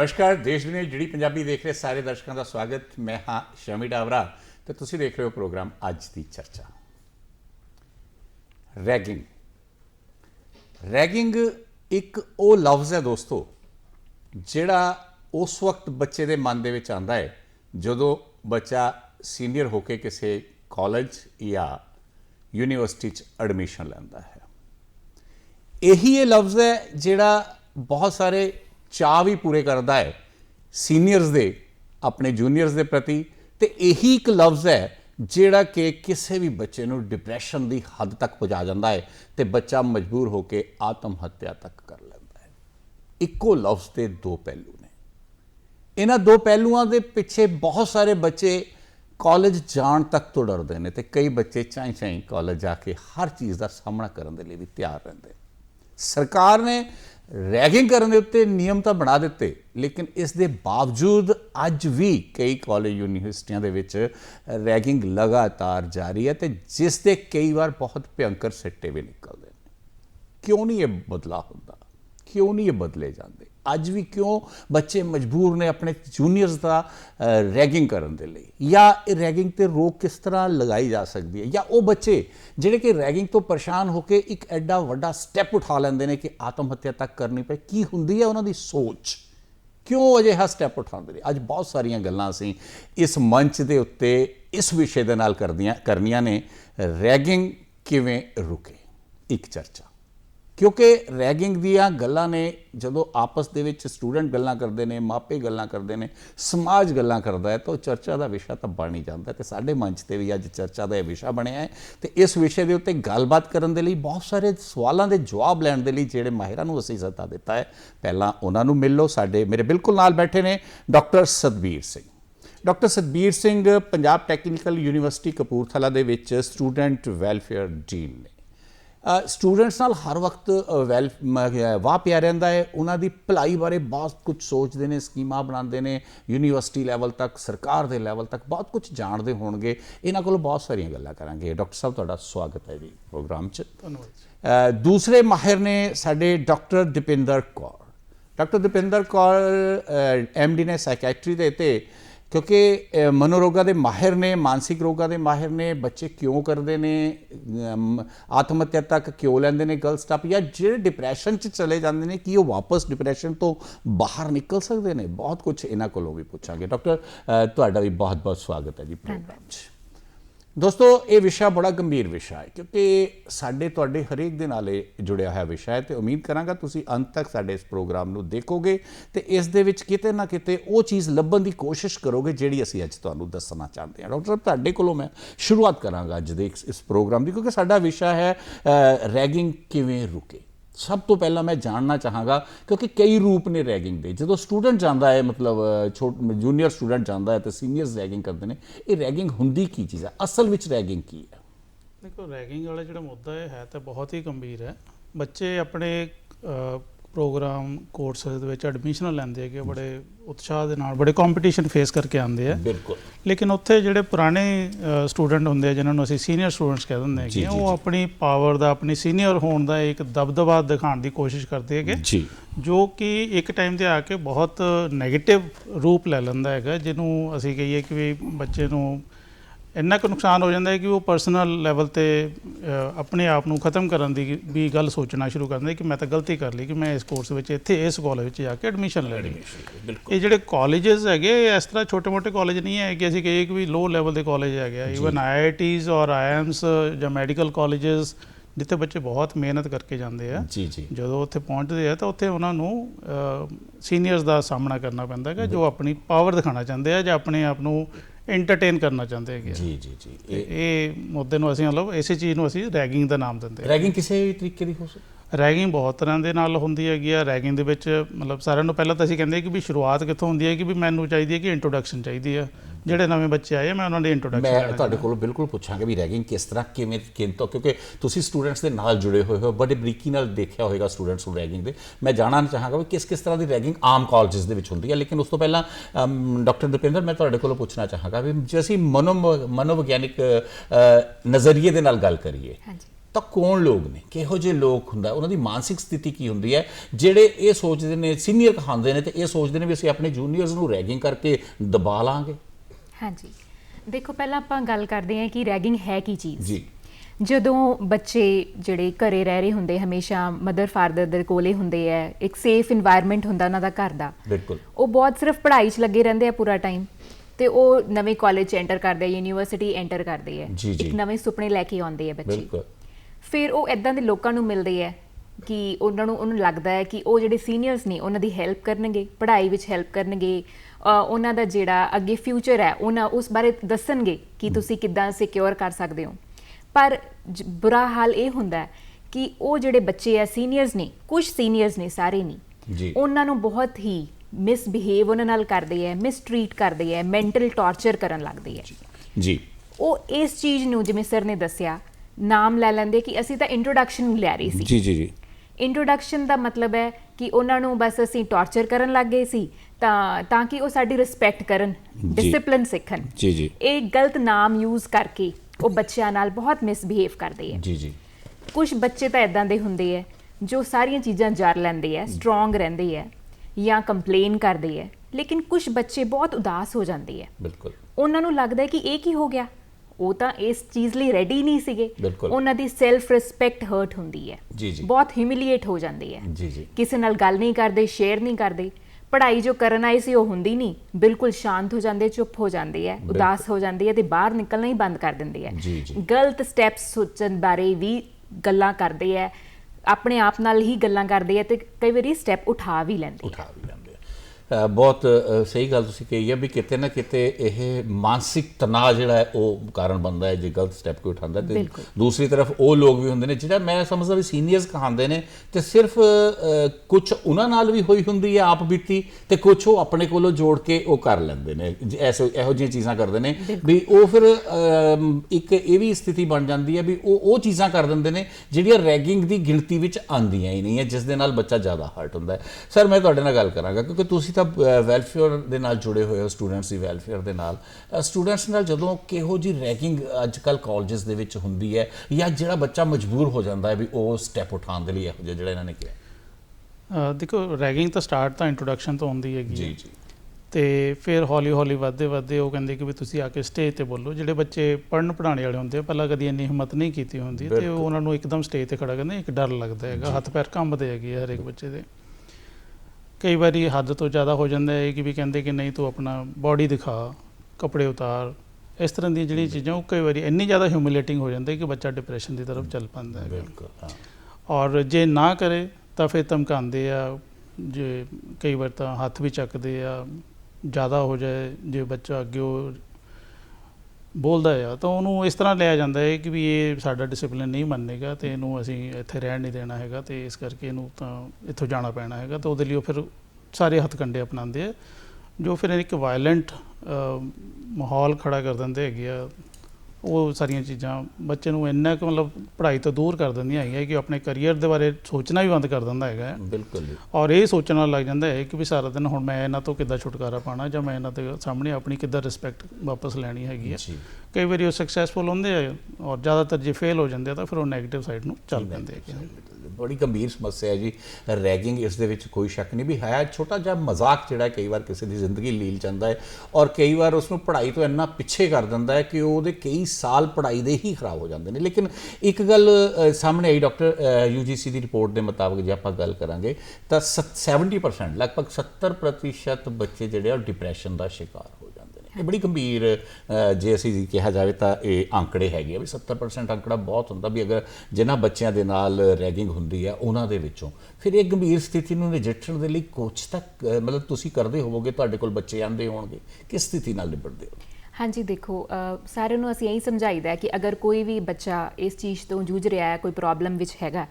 ਨਮਸਕਾਰ, ਦੇਸ਼ ਦੁਨੀਆ ਜਿਹੜੀ ਪੰਜਾਬੀ ਦੇਖ ਰਹੇ ਸਾਰੇ ਦਰਸ਼ਕਾਂ ਦਾ ਸਵਾਗਤ। ਮੈਂ ਹਾਂ ਸ਼ਮੀ ਡਾਵਰਾ ਤੇ ਤੁਸੀਂ ਦੇਖ ਰਹੇ ਹੋ ਪ੍ਰੋਗਰਾਮ ਅੱਜ ਦੀ ਚਰਚਾ। ਰੈਗਿੰਗ। ਰੈਗਿੰਗ ਇੱਕ ਉਹ ਲਫ਼ਜ਼ ਹੈ ਦੋਸਤੋ, ਜਿਹੜਾ ਉਸ ਵਕਤ ਬੱਚੇ ਦੇ ਮਨ ਦੇ ਵਿੱਚ ਆਂਦਾ ਹੈ, ਜਦੋਂ ਬੱਚਾ ਸੀਨੀਅਰ ਹੋ ਕੇ ਕਿਸੇ ਕਾਲਜ ਜਾਂ ਯੂਨੀਵਰਸਿਟੀ 'ਚ ਐਡਮਿਸ਼ਨ ਲੈਂਦਾ ਹੈ। ਇਹੀ ਇਹ ਲਫ਼ਜ਼ ਹੈ ਜਿਹੜਾ ਬਹੁਤ ਸਾਰੇ ਚਾਅ ਵੀ ਪੂਰੇ ਕਰਦਾ ਹੈ ਸੀਨੀਅਰਸ ਦੇ, ਆਪਣੇ ਜੂਨੀਅਰਸ ਦੇ ਪ੍ਰਤੀ ਤੇ ਇਹੀ ਇੱਕ ਲਫ਼ਜ਼ ਹੈ ਜਿਹੜਾ ਕਿ ਕਿਸੇ ਵੀ ਬੱਚੇ ਨੂੰ ਡਿਪਰੈਸ਼ਨ ਦੀ ਹੱਦ ਤੱਕ ਪਹੁੰਚਾ ਜਾਂਦਾ ਹੈ ਤੇ ਬੱਚਾ ਮਜਬੂਰ ਹੋ ਕੇ ਆਤਮ ਹੱਤਿਆ ਤੱਕ ਕਰ ਲੈਂਦਾ ਹੈ। ਇੱਕੋ ਲਫ਼ਜ਼ ਦੇ ਦੋ ਪਹਿਲੂ ਨੇ। ਇਹਨਾਂ ਦੋ ਪਹਿਲੂਆਂ ਦੇ ਪਿੱਛੇ ਬਹੁਤ ਸਾਰੇ ਬੱਚੇ ਕਾਲਜ ਜਾਣ ਤੱਕ ਤੋਂ ਡਰਦੇ ਨੇ ਤੇ ਕਈ ਬੱਚੇ ਚਾਹੀਂ ਚਾਹੀਂ ਕਾਲਜ ਜਾ ਕੇ ਹਰ ਚੀਜ਼ ਦਾ ਸਾਹਮਣਾ ਕਰਨ ਦੇ ਲਈ ਵੀ ਤਿਆਰ ਰਹਿੰਦੇ ਨੇ। ਸਰਕਾਰ ਨੇ ਰੈਗਿੰਗ ਕਰਨ ਦੇ ਉੱਤੇ ਨਿਯਮ ਤਾਂ ਬਣਾ ਦਿੱਤੇ, ਲੇਕਿਨ ਇਸ ਦੇ ਬਾਵਜੂਦ ਅੱਜ ਵੀ ਕਈ ਕਾਲਜ ਯੂਨੀਵਰਸਿਟੀਆਂ ਦੇ ਵਿੱਚ ਰੈਗਿੰਗ ਲਗਾਤਾਰ ਜਾਰੀ ਹੈ ਤੇ ਜਿਸ ਦੇ ਕਈ ਵਾਰ ਬਹੁਤ ਭਿਅੰਕਰ ਸਿੱਟੇ ਵੀ ਨਿਕਲਦੇ ਨੇ। ਕਿਉਂ ਨਹੀਂ ਇਹ ਬਦਲਾ ਹੁੰਦਾ? ਕਿਉਂ ਨਹੀਂ ਇਹ ਬਦਲੇ ਜਾਂਦੇ? ਅੱਜ ਵੀ ਕਿਉਂ ਬੱਚੇ ਮਜਬੂਰ ਨੇ ਆਪਣੇ ਜੂਨੀਅਰਸ ਦਾ ਰੈਗਿੰਗ ਕਰਨ ਦੇ ਲਈ? ਜਾਂ ਇਹ ਰੈਗਿੰਗ ਤੇ ਰੋਕ ਕਿਸ ਤਰ੍ਹਾਂ ਲਗਾਈ ਜਾ ਸਕਦੀ ਹੈ? ਜਾਂ ਉਹ ਬੱਚੇ ਜਿਹੜੇ ਕਿ ਰੈਗਿੰਗ ਤੋਂ ਪਰੇਸ਼ਾਨ ਹੋ ਕੇ ਇੱਕ ਐਡਾ ਵੱਡਾ ਸਟੈਪ ਉਠਾ ਲੈਂਦੇ ਨੇ ਕਿ ਆਤਮ ਹੱਤਿਆ ਤੱਕ ਕਰਨੀ ਪਏ, ਕੀ ਹੁੰਦੀ ਹੈ ਉਹਨਾਂ ਦੀ ਸੋਚ? ਕਿਉਂ ਅਜਿਹਾ ਸਟੈਪ ਉਠਾਉਂਦੇ ਨੇ? ਅੱਜ ਬਹੁਤ ਸਾਰੀਆਂ ਗੱਲਾਂ ਅਸੀਂ ਇਸ ਮੰਚ ਦੇ ਉੱਤੇ ਇਸ ਵਿਸ਼ੇ ਦੇ ਨਾਲ ਕਰਦੀਆਂ, ਕਰਨੀਆਂ ਨੇ। ਰੈਗਿੰਗ ਕਿਵੇਂ ਰੁਕੇ? ਇੱਕ ਚਰਚਾ। ਕਿਉਂਕਿ ਰੈਗਿੰਗ ਦੀਆਂ ਗੱਲਾਂ ਨੇ, ਜਦੋਂ ਆਪਸ ਦੇ ਵਿੱਚ ਸਟੂਡੈਂਟ ਗੱਲਾਂ ਕਰਦੇ ਨੇ, ਮਾਪੇ ਗੱਲਾਂ ਕਰਦੇ ਨੇ, ਸਮਾਜ ਗੱਲਾਂ ਕਰਦਾ ਹੈ, ਤਾਂ ਉਹ ਚਰਚਾ ਦਾ ਵਿਸ਼ਾ ਤਾਂ ਬਣ ਹੀ ਜਾਂਦਾ ਹੈ ਤੇ ਸਾਡੇ ਮੰਚ ਤੇ ਵੀ ਅੱਜ ਚਰਚਾ ਦਾ ਇਹ ਵਿਸ਼ਾ ਬਣਿਆ ਹੈ ਤੇ ਇਸ ਵਿਸ਼ੇ ਦੇ ਉੱਤੇ ਗੱਲਬਾਤ ਕਰਨ ਦੇ ਲਈ ਬਹੁਤ ਸਾਰੇ ਸਵਾਲਾਂ ਦੇ ਜਵਾਬ ਲੈਣ ਦੇ ਲਈ ਜਿਹੜੇ ਮਾਹਿਰਾਂ ਨੂੰ ਅਸੀਂ ਸੱਦਾ ਦਿੱਤਾ ਹੈ, ਪਹਿਲਾਂ ਉਹਨਾਂ ਨੂੰ ਮਿਲ ਲਓ, ਸਾਡੇ ਮੇਰੇ ਬਿਲਕੁਲ ਨਾਲ ਬੈਠੇ ਨੇ doctor Satbir Singh. Doctor Satbir Singh, Punjab technical university Kapurthala ਦੇ ਵਿੱਚ ਸਟੂਡੈਂਟ ਵੈਲਫੇਅਰ ਡੀਨ ਨੇ। ਸਟੂਡੈਂਟਸ ਨਾਲ ਹਰ ਵਕਤ ਵੈਲ ਵਾਹ ਪਿਆ ਰਹਿੰਦਾ ਹੈ। ਉਹਨਾਂ ਦੀ ਭਲਾਈ ਬਾਰੇ ਬਹੁਤ ਕੁਝ ਸੋਚਦੇ ਨੇ ਸਕੀਮਾਂ ਬਣਾਉਂਦੇ ਨੇ। ਯੂਨੀਵਰਸਿਟੀ ਲੈਵਲ ਤੱਕ ਸਰਕਾਰ ਦੇ ਲੈਵਲ ਤੱਕ ਬਹੁਤ ਕੁਝ ਜਾਣਦੇ ਹੋਣਗੇ। ਇਹਨਾਂ ਕੋਲ ਬਹੁਤ ਸਾਰੀਆਂ ਗੱਲਾਂ ਕਰਾਂਗੇ। ਡਾਕਟਰ ਸਾਹਿਬ ਤੁਹਾਡਾ ਸਵਾਗਤ ਹੈ ਜੀ ਪ੍ਰੋਗਰਾਮ 'ਚ। ਧੰਨਵਾਦ ਦੂਸਰੇ ਮਾਹਿਰ ਨੇ ਸਾਡੇ doctor Dipinder Kaur. Doctor Dipinder Kaur MD ਨੇ ਸਾਈਕੈਟਰੀ ਦੇ ਤੇ ਕਿਉਂਕਿ ਮਨੋਰੋਗਾਂ ਦੇ ਮਾਹਿਰ ਨੇ, ਮਾਨਸਿਕ ਰੋਗਾਂ ਦੇ ਮਾਹਿਰ ਨੇ, ਬੱਚੇ ਕਿਉਂ ਕਰਦੇ ਨੇ ਆਤਮ ਹੱਤਿਆ ਤੱਕ ਕਿਉਂ ਲੈਂਦੇ ਨੇ ਗਲਤ ਸਟੈਪ ਜਾਂ ਜਿਹੜੇ ਡਿਪਰੈਸ਼ਨ 'ਚ ਚਲੇ ਜਾਂਦੇ ਨੇ, ਕੀ ਉਹ ਵਾਪਸ ਡਿਪਰੈਸ਼ਨ ਤੋਂ ਬਾਹਰ ਨਿਕਲ ਸਕਦੇ ਨੇ? ਬਹੁਤ ਕੁਝ ਇਹਨਾਂ ਕੋਲੋਂ ਵੀ ਪੁੱਛਾਂਗੇ। ਡਾਕਟਰ ਤੁਹਾਡਾ ਵੀ ਬਹੁਤ ਬਹੁਤ ਸਵਾਗਤ ਹੈ ਜੀ ਪ੍ਰੋਗਰਾਮ 'ਚ। ਦੋਸਤੋ, ਇਹ ਵਿਸ਼ਾ ਬੜਾ ਗੰਭੀਰ ਵਿਸ਼ਾ ਹੈ, ਕਿਉਂਕਿ ਸਾਡੇ ਤੁਹਾਡੇ ਹਰੇਕ ਦੇ ਨਾਲ ਇਹ ਜੁੜਿਆ ਹੋਇਆ ਵਿਸ਼ਾ ਹੈ ਤੇ ਉਮੀਦ ਕਰਾਂਗਾ ਤੁਸੀਂ ਅੰਤ ਤੱਕ ਸਾਡੇ ਇਸ ਪ੍ਰੋਗਰਾਮ ਨੂੰ ਦੇਖੋਗੇ ਤੇ ਇਸ ਦੇ ਵਿੱਚ ਕਿਤੇ ਨਾ ਕਿਤੇ ਉਹ ਚੀਜ਼ ਲੱਭਣ ਦੀ ਕੋਸ਼ਿਸ਼ ਕਰੋਗੇ ਜਿਹੜੀ ਅਸੀਂ ਅੱਜ ਤੁਹਾਨੂੰ ਦੱਸਣਾ ਚਾਹੁੰਦੇ ਹਾਂ। ਡਾਕਟਰ ਸਾਹਿਬ, ਤੁਹਾਡੇ ਕੋਲੋਂ ਮੈਂ ਸ਼ੁਰੂਆਤ ਕਰਾਂਗਾ ਅੱਜ ਦੇ ਇਸ ਪ੍ਰੋਗਰਾਮ ਦੀ, ਕਿਉਂਕਿ ਸਾਡਾ ਵਿਸ਼ਾ ਹੈ ਰੈਗਿੰਗ ਕਿਵੇਂ ਰੁਕੇ। ਸਭ ਤੋਂ ਪਹਿਲਾਂ ਮੈਂ ਜਾਣਨਾ ਚਾਹਾਂਗਾ, ਕਿਉਂਕਿ ਕਈ ਰੂਪ ਨੇ ਰੈਗਿੰਗ ਦੇ। ਜਦੋਂ ਸਟੂਡੈਂਟ ਜਾਂਦਾ ਹੈ, ਮਤਲਬ ਛੋਟ ਜੂਨੀਅਰ ਸਟੂਡੈਂਟ ਜਾਂਦਾ ਹੈ ਤੇ ਸੀਨੀਅਰਸ ਰੈਗਿੰਗ ਕਰਦੇ ਨੇ, ਇਹ ਰੈਗਿੰਗ ਹੁੰਦੀ ਕੀ ਚੀਜ਼ ਹੈ ਅਸਲ ਵਿੱਚ ਰੈਗਿੰਗ ਕੀ ਹੈ ਦੇਖੋ ਰੈਗਿੰਗ ਵਾਲਾ ਜਿਹੜਾ ਮੁੱਦਾ ਹੈ ਹੈ ਤਾਂ ਬਹੁਤ ਹੀ ਗੰਭੀਰ ਹੈ। ਬੱਚੇ ਆਪਣੇ ਪ੍ਰੋਗਰਾਮ ਕੋਰਸਸ ਦੇ ਵਿੱਚ ਐਡਮਿਸ਼ਨ ਲੈਂਦੇ ਹੈਗੇ ਬੜੇ ਉਤਸ਼ਾਹ ਦੇ ਨਾਲ ਬੜੇ ਕੰਪੀਟੀਸ਼ਨ ਫੇਸ ਕਰਕੇ ਆਉਂਦੇ ਆ। ਬਿਲਕੁਲ। ਲੇਕਿਨ ਉੱਥੇ ਜਿਹੜੇ ਪੁਰਾਣੇ ਸਟੂਡੈਂਟ ਹੁੰਦੇ ਆ ਜਿਨ੍ਹਾਂ ਨੂੰ ਅਸੀਂ ਸੀਨੀਅਰ ਸਟੂਡੈਂਟਸ ਕਹਿ ਦਿੰਦੇ ਹੈਗੇ ਉਹ। ਆਪਣੀ ਪਾਵਰ ਦਾ ਆਪਣੀ ਸੀਨੀਅਰ ਹੋਣ ਦਾ ਇੱਕ ਦਬਦਬਾ ਦਿਖਾਉਣ ਦੀ ਕੋਸ਼ਿਸ਼ ਕਰਦੇ ਹੈਗੇ। ਜੀ। ਜੋ ਕਿ ਇੱਕ ਟਾਈਮ ਤੇ ਆ ਕੇ ਬਹੁਤ 네ਗੇਟਿਵ ਰੂਪ ਲੈ ਲੈਂਦਾ ਹੈਗਾ ਜਿਹਨੂੰ ਅਸੀਂ ਕਹੀਏ ਕਿ ਵੀ ਬੱਚੇ ਨੂੰ ਇੰਨਾ ਕੁ ਨੁਕਸਾਨ ਹੋ ਜਾਂਦਾ ਹੈ ਕਿ ਉਹ ਪਰਸਨਲ ਲੈਵਲ ਤੇ ਅ, ਆਪਣੇ ਆਪ ਨੂੰ ਖਤਮ ਕਰਨ ਦੀ ਵੀ ਗੱਲ ਸੋਚਣਾ ਸ਼ੁਰੂ ਕਰ ਦਿੰਦਾ ਕਿ ਮੈਂ ਤਾਂ ਗਲਤੀ ਕਰ ਲਈ ਕਿ ਮੈਂ ਇਸ ਕੋਰਸ ਵਿੱਚ ਇੱਥੇ ਇਸ ਕਾਲਜ ਵਿੱਚ ਜਾ ਕੇ ਐਡਮਿਸ਼ਨ ਲੈ ਲਈ। ਬਿਲਕੁਲ। ਇਹ ਜਿਹੜੇ ਕਾਲਜਸ ਹੈਗੇ ਇਹ ਇਸ ਤਰ੍ਹਾਂ ਛੋਟੇ-ਮੋਟੇ ਕਾਲਜ ਨਹੀਂ ਹੈ ਕਿ ਅਸੀਂ ਕਹੀਏ ਕਿ ਵੀ ਲੋ ਲੈਵਲ ਦੇ ਕਾਲਜ ਹੈਗੇ ਆ। ਇਵਨ ਆਈਆਈਟੀਜ਼ ਔਰ ਆਈਐਮਸ ਜਾਂ ਮੈਡੀਕਲ ਕਾਲਜਸ ਜਿੱਥੇ ਬੱਚੇ ਬਹੁਤ ਮਿਹਨਤ ਕਰਕੇ ਜਾਂਦੇ ਆ। ਜੀ ਜੀ। ਜਦੋਂ ਉੱਥੇ ਪਹੁੰਚਦੇ ਆ ਤਾਂ ਉੱਥੇ ਉਹਨਾਂ ਨੂੰ ਸੀਨੀਅਰਸ ਦਾ ਸਾਹਮਣਾ ਕਰਨਾ ਪੈਂਦਾ ਹੈ ਜੋ ਆਪਣੀ ਪਾਵਰ ਦਿਖਾਉਣਾ ਚਾਹੁੰਦੇ ਆ ਜਾਂ ਆਪਣੇ ਆਪ ਨੂੰ ਐਂਟਰਟੇਨ ਕਰਨਾ ਚਾਹੁੰਦੇ ਹੈਗੇ। ਜੀ ਜੀ ਜੀ। ਇਹ ਮੁੱਦੇ ਨੂੰ ਅਸੀਂ ਮਤਲਬ ਇਸੇ ਚੀਜ਼ ਨੂੰ ਅਸੀਂ ਰੈਗਿੰਗ ਦਾ ਨਾਮ ਦਿੰਦੇ ਹਾਂ ਰੈਗਿੰਗ ਕਿਸੇ ਵੀ ਤਰੀਕੇ ਦੀ ਹੋ ਸਕਦੀ? ਰੈਗਿੰਗ ਬਹੁਤ ਤਰ੍ਹਾਂ ਦੇ ਨਾਲ ਹੁੰਦੀ ਹੈਗੀ ਆ। ਰੈਗਿੰਗ ਦੇ ਵਿੱਚ ਮਤਲਬ ਸਾਰਿਆਂ ਨੂੰ ਪਹਿਲਾਂ ਤਾਂ ਅਸੀਂ ਕਹਿੰਦੇ ਕਿ ਵੀ ਸ਼ੁਰੂਆਤ ਕਿੱਥੋਂ ਹੁੰਦੀ ਹੈ ਕਿ ਵੀ ਮੈਨੂੰ ਚਾਹੀਦੀ ਹੈ ਕਿ ਇੰਟਰੋਡਕਸ਼ਨ ਚਾਹੀਦੀ ਹੈ। ਜਿਹੜੇ ਨਵੇਂ ਬੱਚੇ ਆਏ ਆ, ਮੈਂ ਉਹਨਾਂ ਦੀ ਇੰਟਰੋਡਕਸ਼ਨ ਮੈਂ ਤੁਹਾਡੇ ਕੋਲੋਂ ਬਿਲਕੁਲ ਪੁੱਛਾਂਗਾ ਵੀ ਰੈਗਿੰਗ ਕਿਸ ਤਰ੍ਹਾਂ ਕਿਵੇਂ ਕਿੰਤੋਂ ਕਿਉਂਕਿ ਤੁਸੀਂ ਸਟੂਡੈਂਟਸ ਦੇ ਨਾਲ ਜੁੜੇ ਹੋਏ ਹੋ ਬੜੇ ਬਰੀਕੀ ਨਾਲ ਦੇਖਿਆ ਹੋਵੇਗਾ ਸਟੂਡੈਂਟਸ ਨੂੰ ਰੈਗਿੰਗ ਦੇ। ਮੈਂ ਜਾਣਨਾ ਚਾਹਾਂਗਾ ਵੀ ਕਿਸ ਕਿਸ ਤਰ੍ਹਾਂ ਦੀ ਰੈਗਿੰਗ ਆਮ ਕਾਲਜਸ ਦੇ ਵਿੱਚ ਹੁੰਦੀ ਹੈ ਲੇਕਿਨ ਉਸ ਤੋਂ ਪਹਿਲਾਂ ਡਾਕਟਰ ਦਪਿੰਦਰ ਮੈਂ ਤੁਹਾਡੇ ਕੋਲੋਂ ਪੁੱਛਣਾ ਚਾਹਾਂਗਾ ਵੀ ਜੇ ਅਸੀਂ ਮਨੋ ਮਨੋਵਿਗਿਆਨਿਕ ਨਜ਼ਰੀਏ ਦੇ ਨਾਲ ਗੱਲ ਕਰੀਏ ਹਾਂਜੀ। ਤਾਂ ਕੌਣ ਲੋਕ ਨੇ? ਕਿਹੋ ਜਿਹੇ ਲੋਕ ਹੁੰਦਾ? ਉਹਨਾਂ ਦੀ ਮਾਨਸਿਕ ਸਥਿਤੀ ਕੀ ਹੁੰਦੀ ਹੈ? ਜਿਹੜੇ ਇਹ ਸੋਚਦੇ ਨੇ ਸੀਨੀਅਰ ਕਹਾਉਂਦੇ ਨੇ ਤੇ ਇਹ ਸੋਚਦੇ ਨੇ ਵੀ ਅਸੀਂ ਆਪਣੇ ਜੂਨੀਅਰਸ ਨੂੰ ਰੈਗਿੰਗ ਕਰਕੇ ਦਬਾ ਲਾਂਗੇ। ਹਾਂਜੀ। ਦੇਖੋ ਪਹਿਲਾਂ ਆਪਾਂ ਗੱਲ ਕਰਦੇ ਹਾਂ ਕਿ ਰੈਗਿੰਗ ਹੈ ਕੀ ਚੀਜ਼। ਜੀ। ਜਦੋਂ ਬੱਚੇ ਜਿਹੜੇ ਘਰੇ ਰਹਿ ਰਹੇ ਹੁੰਦੇ ਹਮੇਸ਼ਾ ਮਦਰ ਫਾਦਰ ਦੇ ਕੋਲੇ ਹੁੰਦੇ ਐ ਇੱਕ ਸੇਫ এনवायरमेंट ਹੁੰਦਾ ਉਹਨਾਂ ਦਾ ਘਰ ਦਾ। ਬਿਲਕੁਲ। ਉਹ ਬਹੁਤ ਸਿਰਫ ਪੜ੍ਹਾਈ 'ਚ ਲੱਗੇ ਰਹਿੰਦੇ ਆ ਪੂਰਾ ਟਾਈਮ ਤੇ ਉਹ ਨਵੇਂ ਕਾਲਜ ਐਂਟਰ ਕਰਦੇ ਆ ਯੂਨੀਵਰਸਿਟੀ ਐਂਟਰ ਕਰਦੇ ਆ। ਇੱਕ ਨਵੇਂ ਸੁਪਨੇ ਲੈ ਕੇ ਆਉਂਦੇ ਆ ਬੱਚੇ। ਬਿਲਕੁਲ। ਫਿਰ ਉਹ ਇਦਾਂ ਦੇ ਲੋਕਾਂ ਨੂੰ ਮਿਲਦੇ ਆ ਕਿ ਉਹਨਾਂ ਨੂੰ ਉਹਨੂੰ ਲੱਗਦਾ ਹੈ ਕਿ ਉਹ ਜਿਹੜੇ ਸੀਨੀਅਰਸ ਨੇ ਉਹਨਾਂ ਦੀ ਹੈਲਪ ਕਰਨਗੇ ਪੜ੍ਹਾਈ ਵਿੱਚ ਹੈਲਪ ਕਰਨਗੇ ਉਹਨਾਂ ਦਾ ਜਿਹੜਾ ਅੱਗੇ ਫਿਊਚਰ ਹੈ ਉਹਨਾਂ ਉਸ ਬਾਰੇ ਦੱਸਣਗੇ ਕਿ ਤੁਸੀਂ ਕਿੱਦਾਂ ਸਿਕਿਉਰ ਕਰ ਸਕਦੇ ਹੋ। ਪਰ ਬੁਰਾ ਹਾਲ ਇਹ ਹੁੰਦਾ ਹੈ ਕਿ ਉਹ ਜਿਹੜੇ ਬੱਚੇ ਆ ਸੀਨੀਅਰਸ ਨੇ ਕੁਝ ਸੀਨੀਅਰਸ ਨੇ ਸਾਰੇ ਨਹੀਂ। ਜੀ। ਉਹਨਾਂ ਨੂੰ ਬਹੁਤ ਹੀ ਮਿਸਬਿਹੇਵ ਉਹਨਾਂ ਨਾਲ ਕਰਦੇ ਆ ਮਿਸਟ੍ਰੀਟ ਕਰਦੇ ਆ ਮੈਂਟਲ ਟਾਰਚਰ ਕਰਨ ਲੱਗਦੇ ਆ। ਜੀ। ਉਹ ਇਸ ਚੀਜ਼ ਨੂੰ ਜਿਵੇਂ ਸਰ ਨੇ ਦੱਸਿਆ ਨਾਮ ਲੈ ਲੈਂਦੇ ਕਿ ਅਸੀਂ ਤਾਂ ਇੰਟਰੋਡਕਸ਼ਨ ਲੈ ਰਹੇ ਸੀ। ਜੀ ਜੀ ਜੀ। ਇੰਟਰੋਡਕਸ਼ਨ ਦਾ ਮਤਲਬ ਹੈ ਕਿ ਉਹਨਾਂ ਨੂੰ ਬਸ ਅਸੀਂ ਟਾਰਚਰ ਕਰਨ ਲੱਗ ਗਏ ਸੀ ਤਾਂ ਤਾਂ ਕਿ ਉਹ ਸਾਡੀ ਰਿਸਪੈਕਟ ਕਰਨ ਡਿਸਪਲਿਨ ਸਿੱਖਣ। ਜੀ ਜੀ। ਇਹ ਗਲਤ ਨਾਮ ਯੂਜ਼ ਕਰਕੇ ਉਹ ਬੱਚਿਆਂ ਨਾਲ ਬਹੁਤ ਮਿਸਬਿਹੇਵ ਕਰਦੇ ਆ ਜੀ ਜੀ। ਕੁਝ ਬੱਚੇ ਤਾਂ ਇਦਾਂ ਦੇ ਹੁੰਦੇ ਆ ਜੋ ਸਾਰੀਆਂ ਚੀਜ਼ਾਂ ਜਰ ਲੈਂਦੇ ਆ ਸਟਰੋਂਗ ਰਹਿੰਦੇ ਆ ਜਾਂ ਕੰਪਲੇਨ ਕਰਦੇ ਆ ਲੇਕਿਨ ਕੁਝ ਬੱਚੇ ਬਹੁਤ ਉਦਾਸ ਹੋ ਜਾਂਦੇ ਆ ਬਿਲਕੁਲ। ਉਹਨਾਂ ਨੂੰ ਲੱਗਦਾ ਹੈ ਕਿ ਇਹ ਕੀ ਹੋ ਗਿਆ? ਉਹ ਤਾਂ ਇਸ ਚੀਜ਼ ਲਈ ਰੈਡੀ ਨਹੀਂ ਸੀਗੇ। ਉਹਨਾਂ ਦੀ ਸੈਲਫ ਰਿਸਪੈਕਟ ਹਰਟ ਹੁੰਦੀ ਹੈ। ਜੀ, ਜੀ। ਬਹੁਤ ਹਿਊਮਿਲੀਏਟ ਹੋ ਜਾਂਦੇ ਹੈ। ਜੀ, ਜੀ। ਕਿਸੇ ਨਾਲ ਗੱਲ ਨਹੀਂ ਕਰਦੇ ਸ਼ੇਅਰ ਨਹੀਂ ਕਰਦੇ। ਪੜ੍ਹਾਈ ਜੋ ਕਰਨ ਆਏ ਸੀ ਉਹ ਹੁੰਦੀ ਨਹੀਂ। ਬਿਲਕੁਲ ਸ਼ਾਂਤ ਹੋ ਜਾਂਦੇ ਚੁੱਪ ਹੋ ਜਾਂਦੇ ਹੈ ਉਦਾਸ ਹੋ ਜਾਂਦੇ ਹੈ ਤੇ ਬਾਹਰ ਨਿਕਲਣਾ ਹੀ ਬੰਦ ਕਰ ਦਿੰਦੇ ਹੈ। ਜੀ, ਜੀ। ਗਲਤ ਸਟੈਪਸ ਸੋਚਣ ਬਾਰੇ ਵੀ ਗੱਲਾਂ ਕਰਦੇ ਹੈ। ਆਪਣੇ ਆਪ ਨਾਲ ਹੀ ਗੱਲਾਂ ਕਰਦੇ ਹੈ ਤੇ ਕਈ ਵਾਰੀ ਸਟੈਪ ਉਠਾ ਵੀ ਲੈਂਦੇ ਹੈ। ਉਠਾ ਵੀ ਲੈਂਦੇ ਆ ਅ, ਬਹੁਤ ਸਹੀ ਗੱਲ ਤੁਸੀਂ ਕਹੀ ਹੈ ਵੀ ਕਿਤੇ ਨਾ ਕਿਤੇ ਇਹ ਮਾਨਸਿਕ ਤਣਾਅ ਜਿਹੜਾ ਹੈ ਉਹ ਕਾਰਨ ਬਣਦਾ ਹੈ ਜੇ ਗਲਤ ਸਟੈਪ ਕੋਈ ਉਠਾਉਂਦਾ ਤੇ। ਦੂਸਰੀ ਤਰਫ ਉਹ ਲੋਕ ਵੀ ਹੁੰਦੇ ਨੇ ਜਿਹੜਾ ਮੈਂ ਸਮਝਦਾ ਵੀ ਸੀਨੀਅਰਸ ਕਹਾਉਂਦੇ ਨੇ ਤੇ ਸਿਰਫ ਕੁਝ ਉਹਨਾਂ ਨਾਲ ਵੀ ਹੋਈ ਹੁੰਦੀ ਹੈ ਆਪ ਬੀਤੀ ਤੇ ਕੁਝ ਉਹ ਆਪਣੇ ਕੋਲੋਂ ਜੋੜ ਕੇ ਉਹ ਕਰ ਲੈਂਦੇ ਨੇ। ਐਸੋ ਇਹੋ ਜਿਹੀਆਂ ਚੀਜ਼ਾਂ ਕਰਦੇ ਨੇ ਵੀ ਉਹ ਫਿਰ ਇੱਕ ਇਹ ਵੀ ਸਥਿਤੀ ਬਣ ਜਾਂਦੀ ਹੈ ਵੀ ਉਹ ਉਹ ਚੀਜ਼ਾਂ ਕਰ ਦਿੰਦੇ ਨੇ ਜਿਹੜੀਆਂ ਰੈਗਿੰਗ ਦੀ ਗਿਣਤੀ ਵਿੱਚ ਆਉਂਦੀਆਂ ਹੀ ਨਹੀਂ ਹੈ ਜਿਸ ਦੇ ਨਾਲ ਬੱਚਾ ਜ਼ਿਆਦਾ ਹਰਟ ਹੁੰਦਾ ਹੈ। ਸਰ ਮੈਂ ਤੁਹਾਡੇ ਨਾਲ ਗੱਲ ਕਰਾਂਗਾ ਕਿਉਂਕਿ ਤੁਸੀਂ ਤਾਂ ਵੈਲਫੇਅਰ ਦੇ ਨਾਲ ਜੁੜੇ ਹੋਏ ਹੋ ਸਟੂਡੈਂਟਸ ਦੀ ਵੈਲਫੇਅਰ ਦੇ ਨਾਲ। ਸਟੂਡੈਂਟਸ ਨਾਲ ਜਦੋਂ ਕਿਹੋ ਜੀ ਰੈਗਿੰਗ ਅੱਜ ਕੱਲ ਕਾਲਜਸ ਦੇ ਵਿੱਚ ਹੁੰਦੀ ਹੈ ਜਾਂ ਜਿਹੜਾ ਬੱਚਾ ਮਜਬੂਰ ਹੋ ਜਾਂਦਾ ਹੈ ਵੀ ਉਹ ਸਟੈਪ ਉਠਾਉਣ ਦੇ ਲਈ ਇਹੋ ਜਿਹਾ ਜਿਹੜਾ ਇਹਨਾਂ ਨੇ ਕਿਹਾ? ਦੇਖੋ ਰੈਗਿੰਗ ਤਾਂ ਸਟਾਰਟ ਤਾਂ ਇੰਟਰੋਡਕਸ਼ਨ ਤੋਂ ਹੁੰਦੀ ਹੈਗੀ ਹੈ। ਜੀ। ਜੀ ਤੇ ਫਿਰ ਹੌਲੀ ਹੌਲੀ ਵੱਧਦੇ ਵੱਧਦੇ ਉਹ ਕਹਿੰਦੇ ਕਿ ਵੀ ਤੁਸੀਂ ਆ ਕੇ ਸਟੇਜ ਤੇ ਬੋਲੋ। ਜਿਹੜੇ ਬੱਚੇ ਪੜਨ ਪੜਾਉਣੇ ਵਾਲੇ ਹੁੰਦੇ ਆ ਪਹਿਲਾਂ ਕਦੀ ਇੰਨੀ ਹਿੰਮਤ ਨਹੀਂ ਕੀਤੀ ਹੁੰਦੀ ਤੇ ਉਹਨਾਂ ਨੂੰ ਇੱਕਦਮ ਸਟੇਜ ਤੇ ਖੜਾ ਕਰਦੇ ਇੱਕ ਡਰ ਲੱਗਦਾ ਹੈਗਾ ਹੱਥ ਪੈਰ ਕੰਬਦੇ ਹੈਗੇ ਆ ਹਰੇਕ ਬੱਚੇ ਦੇ। ਕਈ ਵਾਰੀ ਹੱਦ ਤੋਂ ਜ਼ਿਆਦਾ ਹੋ ਜਾਂਦਾ ਹੈ ਕਿ ਵੀ ਕਹਿੰਦੇ ਕਿ ਨਹੀਂ ਤੂੰ ਆਪਣਾ ਬਾਡੀ ਦਿਖਾ ਕੱਪੜੇ ਉਤਾਰ। ਇਸ ਤਰ੍ਹਾਂ ਦੀਆਂ ਜਿਹੜੀਆਂ ਚੀਜ਼ਾਂ ਉਹ ਕਈ ਵਾਰੀ ਇੰਨੀ ਜ਼ਿਆਦਾ ਹਿਊਮਿਲੇਟਿੰਗ ਹੋ ਜਾਂਦੀ ਹੈ ਕਿ ਬੱਚਾ ਡਿਪਰੈਸ਼ਨ ਦੀ ਤਰਫ ਚੱਲ ਪੈਂਦਾ ਹੈ। ਬਿਲਕੁਲ ਔਰ ਜੇ ਨਾ ਕਰੇ ਤਾਂ ਫਿਰ ਧਮਕਾਉਂਦੇ ਆ ਜੇ ਕਈ ਵਾਰ ਤਾਂ ਹੱਥ ਵੀ ਚੱਕਦੇ ਆ ਜ਼ਿਆਦਾ ਹੋ ਜਾਏ ਜੇ ਬੱਚਾ ਅੱਗੇ ਉਹ ਬੋਲਦਾ ਆ, ਤਾਂ ਉਹਨੂੰ ਇਸ ਤਰ੍ਹਾਂ ਲਿਆ ਜਾਂਦਾ ਹੈ ਕਿ ਵੀ ਇਹ ਸਾਡਾ ਡਿਸਪਲਿਨ ਨਹੀਂ ਮੰਨੇਗਾ ਤੇ ਇਹਨੂੰ ਅਸੀਂ ਇੱਥੇ ਰਹਿਣ ਨਹੀਂ ਦੇਣਾ ਹੈਗਾ ਤੇ ਇਸ ਕਰਕੇ ਇਹਨੂੰ ਤਾਂ ਇੱਥੋਂ ਜਾਣਾ ਪੈਣਾ ਹੈਗਾ ਤਾਂ ਉਹਦੇ ਲਈ ਉਹ ਫਿਰ ਸਾਰੇ ਹੱਥ ਹੱਥਕੰਡੇ ਅਪਣਾਉਂਦੇ ਆ, ਜੋ ਫਿਰ ਇੱਕ ਵਾਇਲੈਂਟ ਮਾਹੌਲ ਖੜਾ ਕਰ ਦਿੰਦੇ ਹੈਗੇ ਆ ਉਹ ਸਾਰੀਆਂ ਚੀਜ਼ਾਂ ਬੱਚੇ ਨੂੰ ਇੰਨਾ ਕੁ ਮਤਲਬ ਪੜ੍ਹਾਈ ਤੋਂ ਦੂਰ ਕਰ ਦਿੰਦੀਆਂ ਹੈਗੀਆਂ ਕਿ ਆਪਣੇ ਕੈਰੀਅਰ ਦੇ ਬਾਰੇ ਸੋਚਣਾ ਵੀ ਬੰਦ ਕਰ ਦਿੰਦਾ ਹੈਗਾ। ਬਿਲਕੁਲ ਔਰ ਇਹ ਸੋਚਣ ਲੱਗ ਜਾਂਦਾ ਹੈ ਕਿ ਵੀ ਸਾਰਾ ਦਿਨ ਹੁਣ ਮੈਂ ਇਹਨਾਂ ਤੋਂ ਕਿੱਦਾਂ ਛੁਟਕਾਰਾ ਪਾਣਾ ਜਾਂ ਮੈਂ ਇਹਨਾਂ ਦੇ ਸਾਹਮਣੇ ਆਪਣੀ ਕਿੱਦਾਂ ਰਿਸਪੈਕਟ ਵਾਪਸ ਲੈਣੀ ਹੈਗੀ ਹੈ। ਜੀ। ਕਈ ਵਾਰੀ ਉਹ ਸਕਸੈਸਫੁਲ ਹੁੰਦੇ ਆ ਔਰ ਜ਼ਿਆਦਾਤਰ ਜੇ ਫੇਲ ਹੋ ਜਾਂਦੇ ਆ ਤਾਂ ਫਿਰ ਉਹ 네ਗੇਟਿਵ ਸਾਈਡ ਨੂੰ ਚੱਲ ਪੈਂਦੇ ਹੈਗੇ ਬੜੀ ਗੰਭੀਰ ਸਮੱਸਿਆ ਹੈ ਜੀ। ਰੈਗਿੰਗ ਇਸ ਦੇ ਵਿੱਚ ਕੋਈ ਸ਼ੱਕ ਨਹੀਂ ਵੀ ਹੈ ਛੋਟਾ ਜਿਹਾ ਮਜ਼ਾਕ ਜਿਹੜਾ ਕਈ ਵਾਰ ਕਿਸੇ ਦੀ ਜ਼ਿੰਦਗੀ ਲੀਲ ਜਾਂਦਾ ਹੈ ਔਰ ਕਈ ਵਾਰ ਉਸ ਨੂੰ ਪੜ੍ਹਾਈ ਤੋਂ ਇੰਨਾ ਪਿੱਛੇ ਕਰ ਦਿੰਦਾ ਹੈ ਕਿ ਉਹਦੇ ਕਈ ਸਾਲ ਪੜ੍ਹਾਈ ਦੇ ਹੀ ਖਰਾਬ ਹੋ ਜਾਂਦੇ ਨੇ। ਲੇਕਿਨ ਇੱਕ ਗੱਲ ਸਾਹਮਣੇ ਆਈ ਡਾਕਟਰ ਯੂਜੀਸੀ ਦੀ ਰਿਪੋਰਟ ਦੇ ਮੁਤਾਬਕ ਜੇ ਆਪਾਂ ਗੱਲ ਕਰਾਂਗੇ ਤਾਂ ਸੱਤ- 70% ਲਗਭਗ 70% ਬੱਚੇ ਜਿਹੜੇ ਆ ਡਿਪਰੈਸ਼ਨ ਦਾ ਸ਼ਿਕਾਰ ਹੋ ਜਾਂਦੇ ਇਹ ਬੜੀ ਗੰਭੀਰ ਜੇ ਅਸੀਂ ਕਿਹਾ ਜਾਵੇ ਤਾਂ ਇਹ ਅੰਕੜੇ ਹੈਗੇ ਆ ਵੀ 70% ਅੰਕੜਾ ਬਹੁਤ ਹੁੰਦਾ ਵੀ ਅਗਰ ਜਿਨ੍ਹਾਂ ਬੱਚਿਆਂ ਦੇ ਨਾਲ ਰੈਗਿੰਗ ਹੁੰਦੀ ਹੈ ਉਹਨਾਂ ਦੇ ਵਿੱਚੋਂ। ਫਿਰ ਇਹ ਗੰਭੀਰ ਸਥਿਤੀ ਨੂੰ ਨਜਿੱਠਣ ਦੇ ਲਈ ਕੁਝ ਤੱਕ ਮਤਲਬ ਤੁਸੀਂ ਕਰਦੇ ਹੋਵੋਗੇ, ਤੁਹਾਡੇ ਕੋਲ ਬੱਚੇ ਆਂਦੇ ਹੋਣਗੇ, ਕਿਸ ਸਥਿਤੀ ਨਾਲ ਨਿਬੜਦੇ ਹੋ? ਹਾਂਜੀ, ਦੇਖੋ ਸਾਰਿਆਂ ਨੂੰ ਅਸੀਂ ਇਹੀ ਸਮਝਾਈਦਾ ਕਿ ਅਗਰ ਕੋਈ ਵੀ ਬੱਚਾ ਇਸ ਚੀਜ਼ ਤੋਂ ਜੂਝ ਰਿਹਾ ਹੈ, ਕੋਈ ਪ੍ਰੋਬਲਮ ਵਿੱਚ ਹੈਗਾ,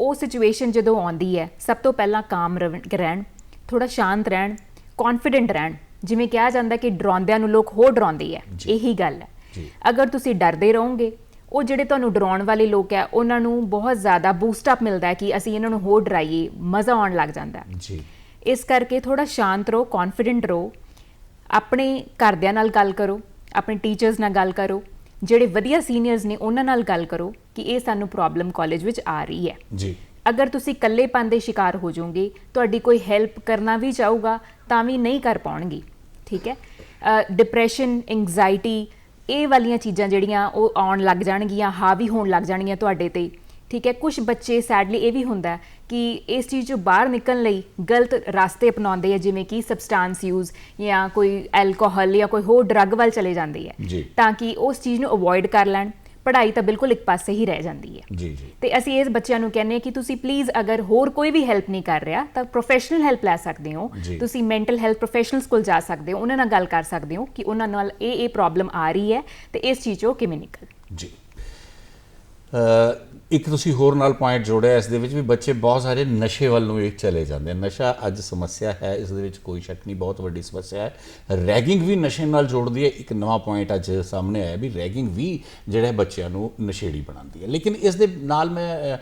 ਉਹ ਸਿਚੁਏਸ਼ਨ ਜਦੋਂ ਆਉਂਦੀ ਹੈ, ਸਭ ਤੋਂ ਪਹਿਲਾਂ ਕਾਮ ਰਹਿਣ ਥੋੜਾ ਸ਼ਾਂਤ ਰਹਿਣ ਕੌਨਫੀਡੈਂਟ ਰਹਿਣ। ਜਿਵੇਂ ਕਿਹਾ ਜਾਂਦਾ ਕਿ ਡਰਾਉਂਦਿਆਂ ਨੂੰ ਲੋਕ ਹੋਰ ਡਰਾਉਂਦੇ ਜੀ। ਇਹੀ ਗੱਲ ਹੈ। ਅਗਰ ਤੁਸੀਂ ਡਰਦੇ ਰਹੋਗੇ ਉਹ ਜਿਹੜੇ ਤੁਹਾਨੂੰ ਡਰਾਉਣ ਵਾਲੇ ਲੋਕ ਹੈ ਉਹਨਾਂ ਨੂੰ ਬਹੁਤ ਜ਼ਿਆਦਾ ਬੂਸਟ ਅਪ ਮਿਲਦਾ ਹੈ ਕਿ ਅਸੀਂ ਇਹਨਾਂ ਨੂੰ ਹੋਰ ਡਰਾਈਏ ਮਜ਼ਾ ਆਉਣ ਲੱਗ ਜਾਂਦਾ ਹੈ। ਜੀ। ਇਸ ਕਰਕੇ ਥੋੜਾ ਸ਼ਾਂਤ ਰਹੋ ਕੌਨਫੀਡੈਂਟ ਰਹੋ। ਆਪਣੇ ਘਰਦਿਆਂ ਨਾਲ ਗੱਲ ਕਰੋ ਆਪਣੇ ਟੀਚਰਸ ਨਾਲ ਗੱਲ ਕਰੋ ਜਿਹੜੇ ਵਧੀਆ ਸੀਨੀਅਰਸ ਨੇ ਉਹਨਾਂ ਨਾਲ ਗੱਲ ਕਰੋ ਕਿ ਇਹ ਸਾਨੂੰ ਪ੍ਰੋਬਲਮ ਕਾਲਜ ਵਿੱਚ ਆ ਰਹੀ ਹੈ। ਜੀ। ਅਗਰ ਤੁਸੀਂ ਇਕੱਲੇਪਨ ਦੇ ਸ਼ਿਕਾਰ ਹੋ ਜਾਓਗੇ ਤੁਹਾਡੀ ਕੋਈ ਹੈਲਪ ਕਰਨਾ ਵੀ ਚਾਹੂਗਾ ਤਾਂ ਵੀ ਨਹੀਂ ਕਰ ਪਾਉਣਗੇ। ਠੀਕ ਹੈ? ਡਿਪਰੈਸ਼ਨ ਐਂਗਜ਼ਾਇਟੀ ਇਹ ਵਾਲੀਆਂ ਚੀਜ਼ਾਂ ਜਿਹੜੀਆਂ ਉਹ ਆਉਣ ਲੱਗ ਜਾਣਗੀਆਂ ਹਾਵੀ ਹੋਣ ਲੱਗ ਜਾਣਗੀਆਂ ਤੁਹਾਡੇ ਤੇ। ਠੀਕ ਹੈ? ਕੁਝ ਬੱਚੇ ਸੈਡਲੀ ਇਹ ਵੀ ਹੁੰਦਾ ਕਿ ਇਸ ਚੀਜ਼ ਤੋਂ ਬਾਹਰ ਨਿਕਲਣ ਲਈ ਗਲਤ ਰਸਤੇ ਅਪਣਾਉਂਦੇ ਆ ਜਿਵੇਂ ਕਿ ਸਬਸਟੈਂਸ ਯੂਜ਼ ਜਾਂ ਕੋਈ ਐਲਕੋਹਲ ਜਾਂ ਕੋਈ ਹੋਰ ਡਰੱਗ ਵੱਲ ਚਲੇ ਜਾਂਦੇ ਆ। ਤਾਂ ਕਿ ਉਸ ਚੀਜ਼ ਨੂੰ ਅਵੋਇਡ ਕਰ ਲੈਣ। ਪੜ੍ਹਾਈ ਤਾਂ ਬਿਲਕੁਲ ਇੱਕ ਪਾਸੇ ਹੀ ਰਹਿ ਜਾਂਦੀ ਹੈ। ਜੀ ਜੀ। ਤੇ ਅਸੀਂ ਇਸ ਬੱਚਿਆਂ ਨੂੰ ਕਹਿੰਦੇ ਹਾਂ ਕਿ ਤੁਸੀਂ ਪਲੀਜ਼ ਅਗਰ ਹੋਰ ਕੋਈ ਵੀ ਹੈਲਪ ਨਹੀਂ ਕਰ ਰਿਹਾ ਤਾਂ ਪ੍ਰੋਫੈਸ਼ਨਲ ਹੈਲਪ ਲੈ ਸਕਦੇ ਹੋ। ਤੁਸੀਂ ਮੈਂਟਲ ਹੈਲਥ ਪ੍ਰੋਫੈਸ਼ਨਲਸ ਕੋਲ ਜਾ ਸਕਦੇ ਹੋ ਉਹਨਾਂ ਨਾਲ ਗੱਲ ਕਰ ਸਕਦੇ ਹੋ ਕਿ ਉਹਨਾਂ ਨਾਲ ਇਹ ਇਹ ਪ੍ਰੋਬਲਮ ਆ ਰਹੀ ਹੈ ਤੇ ਇਸ ਚੀਜ਼ ਚੋਂ ਕਿਵੇਂ ਨਿਕਲ। ਜੀ। ਇੱਕ ਤੁਸੀਂ ਹੋਰ ਨਾਲ ਪੁਆਇੰਟ ਜੋੜਿਆ, ਇਸ ਦੇ ਵਿੱਚ ਵੀ ਬੱਚੇ ਬਹੁਤ ਸਾਰੇ ਨਸ਼ੇ ਵੱਲ ਨੂੰ ਵੀ ਚਲੇ ਜਾਂਦੇ ਨਸ਼ਾ ਅੱਜ ਸਮੱਸਿਆ ਹੈ, ਇਸ ਦੇ ਵਿੱਚ ਕੋਈ ਸ਼ੱਕ ਨਹੀਂ, ਬਹੁਤ ਵੱਡੀ ਸਮੱਸਿਆ ਹੈ। ਰੈਗਿੰਗ ਵੀ ਨਸ਼ੇ ਨਾਲ ਜੋੜਦੀ ਹੈ। ਇੱਕ ਨਵਾਂ ਪੁਆਇੰਟ ਅੱਜ ਸਾਹਮਣੇ ਆਇਆ ਵੀ ਰੈਗਿੰਗ ਵੀ ਜਿਹੜਾ ਬੱਚਿਆਂ ਨੂੰ ਨਸ਼ੇੜੀ ਬਣਾਉਂਦੀ ਹੈ। ਲੇਕਿਨ ਇਸ ਦੇ ਨਾਲ ਮੈਂ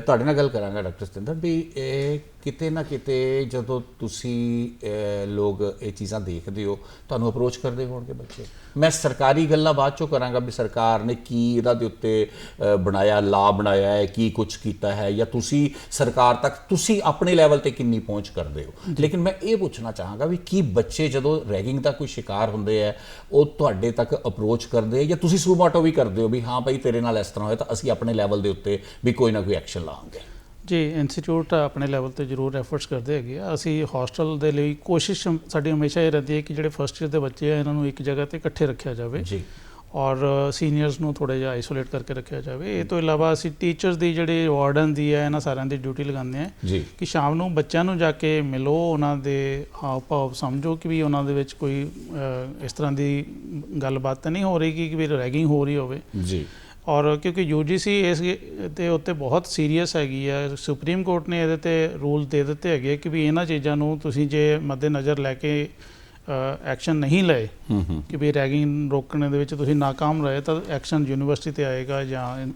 ਤੁਹਾਡੇ ਨਾਲ ਗੱਲ ਕਰਾਂਗਾ, ਡਾਕਟਰ ਸਤਿੰਦਰ, ਵੀ ਇਹ ਕਿਤੇ ਨਾ ਕਿਤੇ ਜਦੋਂ ਤੁਸੀਂ ਲੋਕ ਇਹ ਚੀਜ਼ਾਂ ਦੇਖਦੇ ਹੋ ਤੁਹਾਨੂੰ ਅਪਰੋਚ ਕਰਦੇ ਹੋਣਗੇ ਬੱਚੇ। ਮੈਂ ਸਰਕਾਰੀ ਗੱਲਾਂ ਬਾਅਦ ਚੋਂ ਕਰਾਂਗਾ ਵੀ ਸਰਕਾਰ ਨੇ ਕੀ ਇਹਦਾ ਦੇ ਉੱਤੇ ਬਣਾਇਆ ਲਾ ਬਣਾਇਆ ਹੈ ਕੀ ਕੁਝ ਕੀਤਾ ਹੈ ਜਾਂ ਤੁਸੀਂ ਸਰਕਾਰ ਤੱਕ ਤੁਸੀਂ ਆਪਣੇ ਲੈਵਲ ਤੇ ਕਿੰਨੀ ਪਹੁੰਚ ਕਰਦੇ ਹੋ। ਲੇਕਿਨ ਮੈਂ ਇਹ ਪੁੱਛਣਾ ਚਾਹਾਂਗਾ ਵੀ ਕੀ ਬੱਚੇ ਜਦੋਂ ਰੈਗਿੰਗ ਦਾ ਕੋਈ ਸ਼ਿਕਾਰ ਹੁੰਦੇ ਆ ਉਹ ਤੁਹਾਡੇ ਤੱਕ ਅਪਰੋਚ ਕਰਦੇ ਜਾਂ ਤੁਸੀਂ ਸੁਮਾਟੋ ਵੀ ਕਰਦੇ ਹੋ ਵੀ ਹਾਂ ਭਾਈ ਤੇਰੇ ਨਾਲ ਇਸ ਤਰ੍ਹਾਂ ਹੋਇਆ ਤਾਂ ਅਸੀਂ ਆਪਣੇ ਲੈਵਲ ਦੇ ਉੱਤੇ ਵੀ ਕੋਈ ਨਾ ਕੋਈ ਐਕਸ਼ਨ ਲਾਵਾਂਗੇ? ਜੀ ਇੰਸਟੀਚਿਊਟ ਆਪਣੇ ਲੈਵਲ ਤੇ ਜ਼ਰੂਰ ਐਫਰਟਸ ਕਰਦੇ ਹੈਗੇ ਆ ਅਸੀਂ ਹੋਸਟਲ ਦੇ ਲਈ ਕੋਸ਼ਿਸ਼ ਸਾਡੀ ਹਮੇਸ਼ਾ ਇਹ ਰਹਿੰਦੀ ਹੈ ਕਿ ਜਿਹੜੇ ਫਸਟ ਈਅਰ ਦੇ ਬੱਚੇ ਆ ਇਹਨਾਂ ਨੂੰ ਇੱਕ ਜਗ੍ਹਾ ਤੇ ਇਕੱਠੇ ਰੱਖਿਆ ਜਾਵੇ ਜੀ। ਔਰ ਸੀਨੀਅਰਸ ਨੂੰ ਥੋੜਾ ਜਿਹਾ ਆਈਸੋਲੇਟ ਕਰਕੇ ਰੱਖਿਆ ਜਾਵੇ। ਇਹ ਤੋਂ ਇਲਾਵਾ ਅਸੀਂ ਟੀਚਰਸ ਦੀ ਜਿਹੜੀ ਵਾਰਡਨ ਦੀ ਹੈ ਇਹਨਾਂ ਸਾਰਿਆਂ ਦੀ ਡਿਊਟੀ ਲਗਾਉਂਦੇ ਆ ਕਿ ਸ਼ਾਮ ਨੂੰ ਬੱਚਿਆਂ ਨੂੰ ਜਾ ਕੇ ਮਿਲੋ ਉਹਨਾਂ ਦੇ ਹਾਵ ਭਾਵ ਸਮਝੋ ਕਿ ਵੀ ਉਹਨਾਂ ਦੇ ਵਿੱਚ ਕੋਈ ਇਸ ਤਰ੍ਹਾਂ ਦੀ ਗੱਲਬਾਤ ਤਾਂ ਨਹੀਂ ਹੋ ਰਹੀ ਕਿ ਵੀ ਰੈਗਿੰਗ ਹੋ ਰਹੀ ਹੋਵੇ। ਜੀ। ਔਰ ਕਿਉਂਕਿ UGC ਇਸ ਦੇ ਉੱਤੇ ਬਹੁਤ ਸੀਰੀਅਸ ਹੈਗੀ ਹੈ ਸੁਪਰੀਮ ਕੋਰਟ ਨੇ ਇਹਦੇ ਤੇ ਰੂਲ ਦੇ ਦਿੱਤੇ ਹੈਗੇ ਕਿ ਵੀ ਇਹਨਾਂ ਚੀਜ਼ਾਂ ਨੂੰ ਤੁਸੀਂ ਜੇ ਮੱਦੇ ਨਜ਼ਰ ਲੈ ਕੇ ਐਕਸ਼ਨ ਨਹੀਂ ਲਏ ਕਿ ਵੀ ਰੈਗਿੰਗ ਰੋਕਣ ਦੇ ਵਿੱਚ ਤੁਸੀਂ ਨਾਕਾਮ ਰਹੇ ਤਾਂ ਐਕਸ਼ਨ ਯੂਨੀਵਰਸਿਟੀ ਤੇ ਆਏਗਾ ਜਾਂ